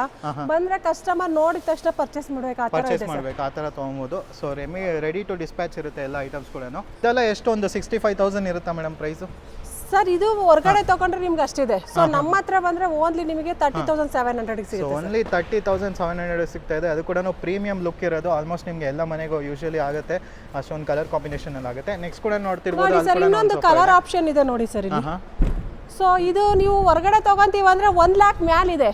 ಬಂದ್ರೆ ಕಸ್ಟಮರ್ ನೋಡಿದ ತಕ್ಷಣ ಪರ್ಚೇಸ್ ಮಾಡ್ಬೇಕು ಆ ತರ ಪರ್ಚೇಸ್ ಮಾಡಬೇಕು ಆ ಥರ ತೊಗೊಬೋದು. ಸೊ ರೆಮಿ ರೆಡಿ ಟು ಡಿಸ್ಪ್ಯಾಚ್ ಇರುತ್ತೆ ಎಲ್ಲ ಐಟಮ್ಸ್ ಕೂಡ ಇದೆಲ್ಲ ಎಷ್ಟೊಂದು? ಸಿಕ್ಸ್ಟಿ ಫೈವ್ ತೌಸಂಡ್ ಇರುತ್ತಾ ಮೇಡಮ್ ಪ್ರೈಸು ಸರ್ ಇದು ಹೊರಗಡೆ ತಗೊಂಡ್ರೆ ನಿಮ್ಗೆ ಅಷ್ಟಿದೆ. ಸೊ ನಮ್ಮ ಹತ್ರ ಬಂದ್ರೆ ಓನ್ಲಿ ನಿಮಗೆ ತರ್ಟಿ ತೌಸಂಡ್ ಸೆವೆನ್ ಹಂಡ್ರೆಡ್ ಸಿಗುತ್ತೆ only thirty thousand seven hundred ಸಿಗ್ತಾ ಇದೆ. ಅದು ಕೂಡ ಪ್ರೀಮಿಯಂ ಲುಕ್ ಇರೋದು. ಆಲ್ಮೋಸ್ಟ್ ನಿಮಗೆ ಎಲ್ಲ ಮನೆಗೂ ಯೂಶಲಿ ಆಗುತ್ತೆ. ಅಷ್ಟೊಂದು ಕಲರ್ ಕಾಂಬಿನೇಷನ್ ಅಲ್ಲಿ ಆಗುತ್ತೆ. ನೆಕ್ಸ್ಟ್ ಕೂಡ ನೋಡ್ತಿರ್ಬೋದು. ಸರ್ ಇನ್ನೊಂದು ಕಲರ್ ಆಪ್ಷನ್ ಇದೆ. ನೋಡಿ ಸರ್ ಇಲ್ಲಿ. ಸೊ ಇದು ನೀವು ಹೊರಗಡೆ ತಗೊಂತೀವಿ ಅಂದ್ರೆ ಒಂದ್ ಲ್ಯಾಕ್ ಮ್ಯಾಲ್ ಇದೆ.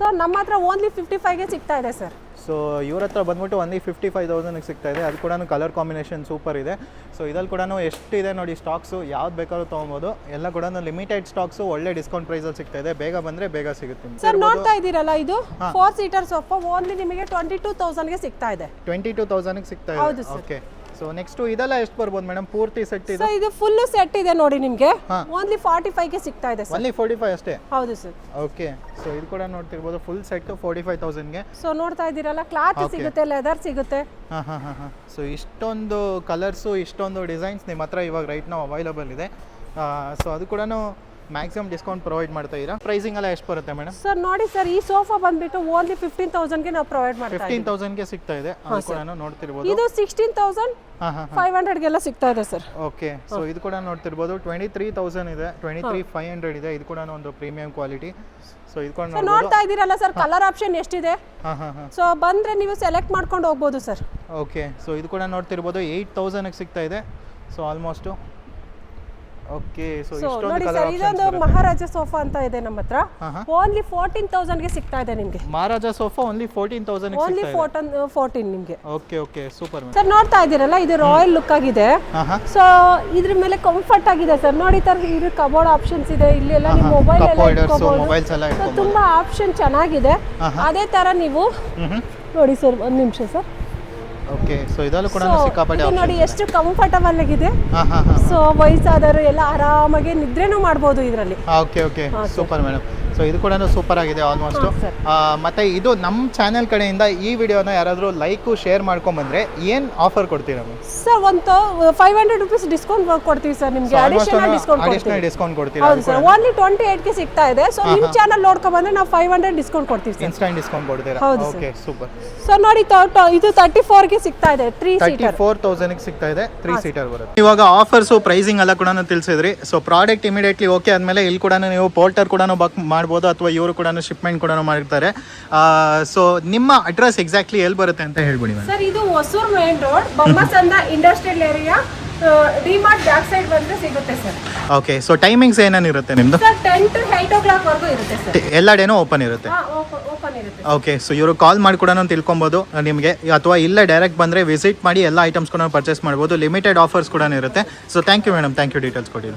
ಸೊ ನಮ್ಮ ಹತ್ರ ಓನ್ಲಿ ಫಿಫ್ಟಿ ಫೈವ್ಗೆ ಸಿಗ್ತಾ ಇದೆ ಸರ್ ಸೊ ಇವ್ರ ಹತ್ರ ಬಂದ್ಬಿಟ್ಟು ಒನ್ಲಿ ಫಿಫ್ಟಿ ಫೈವ್ ತೌಸಂಡ್ಗೆ ಸಿಗ್ತಾ ಇದೆ. ಅದು ಕೂಡ ಕಲರ್ ಕಾಂಬಿನೇಷನ್ ಸೂಪರ್ ಇದೆ. ಸೊ ಇದ್ರಲ್ಲಿ ಕೂಡ ಎಷ್ಟಿದೆ ನೋಡಿ ಸ್ಟಾಕ್ಸು ಯಾವ್ದು ಬೇಕಾದ್ರೂ ತೊಗೊಬೋದು. ಎಲ್ಲ ಕೂಡ ಲಿಮಿಟೆಡ್ ಸ್ಟಾಕ್ಸು ಒಳ್ಳೆ ಡಿಸ್ಕೌಂಟ್ ಪ್ರೈಸಲ್ಲಿ ಸಿಗ್ತಾ ಇದೆ. ಬೇಗ ಬಂದರೆ ಬೇಗ ಸಿಗುತ್ತೆ. ಸರ್ ನೋಡ್ತಾ ಇದ್ದೀರಲ್ಲ ಇದು? ಫೋರ್ ಸೀಟರ್ ಸೋಫಾ ಓನ್ಲಿ ನಿಮಗೆ ಟ್ವೆಂಟಿ ಟೂ ತೌಸಂಡ್ಗೆ ಸಿಗ್ತಾ ಇದೆ. ಟ್ವೆಂಟಿ ಟೂ ತೌಸಂಡ್ಗೆ ಸಿಗ್ತಾ ಇದೆ. ಓಕೆ ಸೊ ನೆಕ್ಸ್ಟ್ ಇದೆಲ್ಲ ಎಷ್ಟು ಬರ್ಬೋದು ಮೇಡಮ್ ಪೂರ್ತಿ ಸೆಟ್ ಇದೆ? ಸರ್ ಇದು ಫುಲ್ ಸೆಟ್ ಇದೆ ನೋಡಿ ನಿಮಗೆ. ಓನ್ಲಿ ಫಾರ್ಟಿ ಫೈವ್ಗೆ ಸಿಗ್ತಾ ಇದೆ ಸರ್ ಓನ್ಲಿ ಫೋರ್ಟಿ ಫೈವ್ ಅಷ್ಟೇ? ಹೌದು ಸರ್ ಓಕೆ ಸೊ ಇದು ಕೂಡ ನೋಡ್ತಿರ್ಬೋದು ಫುಲ್ ಸೆಟ್ ಫೋರ್ಟಿ ಫೈವ್ ತೌಸಂಡ್ಗೆ ಸೊ ನೋಡ್ತಾ ಇದ್ದೀರಲ್ಲ ಕ್ಲಾತ್ ಸಿಗುತ್ತೆ ಲೆದರ್ ಸಿಗುತ್ತೆ. ಹಾ ಹಾ ಹಾ ಹಾಂ. ಸೊ ಇಷ್ಟೊಂದು ಕಲರ್ಸು ಇಷ್ಟೊಂದು ಡಿಸೈನ್ಸ್ ನಿಮ್ಮ ಹತ್ರ ಇವಾಗ ರೈಟ್ ನಾವು ಅವೈಲೇಬಲ್ ಇದೆ. ಸೊ ಅದು ಕೂಡ ಮ್ಯಾಕ್ಸಿಮಮ್ ಡಿಸ್ಕೌಂಟ್ ಪ್ರೊವೈಡ್ ಮಾಡ್ತಾ ಇದ್ದೀರಾ? ಪ್ರೈಸಿಂಗ್ ಎಲ್ಲ ಎಷ್ಟು ಬರುತ್ತೆ ಮೇಡಮ್ ಸರ್ ನೋಡಿ ಸರ್ ಈ ಸೋಫಾ ಬಂದ್ಬಿಟ್ಟು ಓನ್ಲಿ ಫಿಫ್ಟೀನ್ ತೌಸಂಡ್ಗೆ ನಾವು ಪ್ರೊವೈಡ್ ಮಾಡ್ತೀವಿ ಫಿಫ್ಟೀನ್ ತೌಸಂಡ್ಗೆ ಸಿಗ್ತಾ ಇದೆ. ಅದು ಕೂಡ ನೋಡ್ತಿರ್ಬೋದು. ಇದು ಸಿಕ್ಸ್ಟೀನ್ ತೌಸಂಡ್ ಫೈವ್ ಹಂಡ್ರೆಡ್ಗೆಲ್ಲ ಸಿಗ್ತಾ ಇದೆ ಸರ್ ಓಕೆ ಸೊ ಇದು ಕೂಡ ನೋಡ್ತಿರ್ಬೋದು. ಟ್ವೆಂಟಿ ತ್ರೀ ತೌಸಂಡ್ ಇದೆ. ಟ್ವೆಂಟಿ ತ್ರೀ ಫೈವ್ ಹಂಡ್ರೆಡ್ ಇದೆ. ಇದು ಕೂಡ ಒಂದು ಪ್ರೀಮಿಯಂ ಕ್ವಾಲಿಟಿ ಸೊ ಇದು ಕೂಡ ನೋಡ್ತಾ ಇದ್ದೀರಲ್ಲ ಸರ್ ಕಲರ್ ಆಪ್ಷನ್ ಎಷ್ಟಿದೆ? ಹಾಂ ಹಾಂ ಹಾಂ. ಸೊ ಬಂದ್ರೆ ನೀವು ಸೆಲೆಕ್ಟ್ ಮಾಡ್ಕೊಂಡು ಹೋಗ್ಬೋದು ಸರ್ ಓಕೆ ಸೊ ಇದು ಕೂಡ ನೋಡ್ತಿರ್ಬೋದು. ಏಯ್ಟ್ ತೌಸಂಡ್ಗೆ ಸಿಗ್ತಾ ಇದೆ. ಸೊ ಆಲ್ಮೋಸ್ಟು ಓಕೆ ಸೊ ನೋಡಿ ಸರ್ ಇದೊಂದು ಮಹಾರಾಜ ಸೋಫಾ ಅಂತ ಇದೆ ನಮ್ಮ ಹತ್ರ. ಓನ್ಲಿ ಫೋರ್ಟೀನ್ ತೌಸಂಡ್ಗೆ ಸಿಗ್ತಾ ಇದೆ ನಿಮಗೆ. Maharaja sofa only fourteen thousand only fourteen fourteen ನಿಮಗೆ. ಓಕೆ ಓಕೆ ಸೂಪರ್ ಸರ್ ನೋಡ್ತಾ ಇದ್ದೀರಲ್ಲ ಇದು ರಾಯಲ್ ಲುಕ್ ಆಗಿದೆ. ಸೊ ಇದ್ರ ಮೇಲೆ ಕಂಫರ್ಟ್ ಆಗಿದೆ ಸರ್. ನೋಡಿ ತರ ಇದು ಕಬೋರ್ಡ್ ಆಪ್ಷನ್ಸ್ ಇದೆ ಇಲ್ಲಿ ಎಲ್ಲ ನಿಮ್ಮ ಮೊಬೈಲ್ ಸೊ ಎಲ್ಲ ಇಟ್ಕೋಬಹುದು ತುಂಬಾ ಆಪ್ಷನ್ ಚೆನ್ನಾಗಿದೆ. ಅದೇ ತರ ನೀವು ನೋಡಿ ಸರ್ ಒಂದ್ ನಿಮಿಷ ಸರ್. ಓಕೆ ಸೊ ಇದಲ್ಲೂ ಕೂಡ ಸಿಕ್ಕಾಪಟ್ಟೆ ಇದು ನೋಡಿ ಎಷ್ಟು ಕಂಫರ್ಟಬಲ್ ಆಗಿದೆ. ಸೊ ವಯಸ್ಸಾದವರು ಎಲ್ಲ ಆರಾಮಾಗಿ ನಿದ್ರೆನೂ ಮಾಡ್ಬೋದು ಇದರಲ್ಲಿ. Okay okay super madam so ಇದು ಕೂಡ ಸೂಪರ್ ಆಗಿದೆ ಆಲ್ಮೋಸ್ಟ್. ಮತ್ತೆ ಇದು ನಮ್ಮ ಚಾನೆಲ್ ಕಡೆಯಿಂದ ಈ ವಿಡಿಯೋನ ಯಾರಾದರೂ ಲೈಕು ಶೇರ್ ಮಾಡ್ಕೊಂಬಂದ್ರೆ ಏನ್ ಆಫರ್ ಕೊಡ್ತೀರಾ ಸರ್ ಒಂದು ಫೈವ್ ಹಂಡ್ರೆಡ್ ರುಪೀಸ್ ಡಿಸ್ಕೌಂಟ್ ಕೊಡ್ತೀವಿ ಸರ್ ನಿಮಗೆ. ಅಡಿಷನಲ್ ಡಿಸ್ಕೌಂಟ್ ಕೊಡ್ತೀರಾ? ಸರ್. ಓನ್ಲಿ ಟ್ವೆಂಟಿ ಏಟ್ಗೆ ಸಿಗ್ತಾ ಇದೆ. ಸೊ ನಿಮ್ಮ ಚಾನಲ್ ನೋಡ್ಕೊ ಬಂದ್ರೆ ನಾವು ಫೈವ್ ಹಂಡ್ರೆಡ್ ಡಿಸ್ಕೌಂಟ್ ಕೊಡ್ತೀವಿ ಸರ್. ಇನ್ಸ್ಟಂಟ್ ಡಿಸ್ಕೌಂಟ್ ಕೊಡ್ತೀರಾ? ಹೌದು ಓಕೆ ಸೂಪರ್ ಸರ್ ನೋಡಿ ಇದು ತರ್ಟಿ ಫೋರ್ಗೆ ಸಿಗ್ತಾ ಇದೆ. ತ್ರೀ ತರ್ಟಿ ಸೀಟರ್ ಫೋರ್ ತೌಸಂಡ್ಗೆ ಸಿಗ್ತಾ ಇದೆ. ತ್ರೀ ಸೀಟರ್ ಬರುತ್ತೆ. ಇವಾಗ ಆಫರ್ಸು ಪ್ರೈಸಿಂಗ್ ಎಲ್ಲ ಕೂಡ ತಿಳಿಸಿದ್ರಿ. ಸೊ ಪ್ರಾಡಕ್ಟ್ ಇಮಿಡಿಯೇಟ್ಲಿ ಓಕೆ ಆದ್ಮೇಲೆ ಇಲ್ಲಿ ಕೂಡ ನೀವು ಪೋರ್ಟರ್ ಕೂಡ ಬಕ್ ಮಾಡ್ಬೋದು ಅಥವಾ ಇವರು ಕೂಡ ಶಿಪ್ಮೆಂಟ್ ಕೂಡ ಮಾಡಿರ್ತಾರೆ. ಸೊ ನಿಮ್ಮ ಅಡ್ರೆಸ್ ಎಕ್ಸಾಕ್ಟ್ಲಿ ಎಲ್ಲಿ ಬರುತ್ತೆ ಅಂತ ಹೇಳ್ಬಿಡಿ ಸರ್ ಇದು Hosur main road Bommasandra industrial area DMart back side ಬಂದ್ರೆ ಸಿಗುತ್ತೆ ಸರ್. ಓಕೆ ಸೊ ಟೈಮಿಂಗ್ಸ್ ಏನೇನಿರುತ್ತೆ ನಿಮ್ಮದು sir ten to eight o'clock ವರೆಗೂ ಇರುತ್ತೆ ಸರ್. ಎಲ್ಲ ಡೇನೂ ಓಪನ್ ಇರುತ್ತೆ? ಓಪನ್ ಇರುತ್ತೆ ಓಕೆ ಸೊ ಇವರು ಕಾಲ್ ಮಾಡಿ ಕೂಡ ತಿಳ್ಕೊಬೋದು ನಿಮಗೆ. ಅಥವಾ ಇಲ್ಲೇ ಡೈರೆಕ್ಟ್ ಬಂದರೆ ವಿಸಿಟ್ ಮಾಡಿ ಎಲ್ಲ ಐಟಮ್ಸ್ ಕೂಡ ಪರ್ಚೇಸ್ ಮಾಡ್ಬೋದು. ಲಿಮಿಟೆಡ್ ಆಫರ್ಸ್ ಕೂಡ ಇರುತ್ತೆ. So thank you madam thank you details ಕೊಡಿ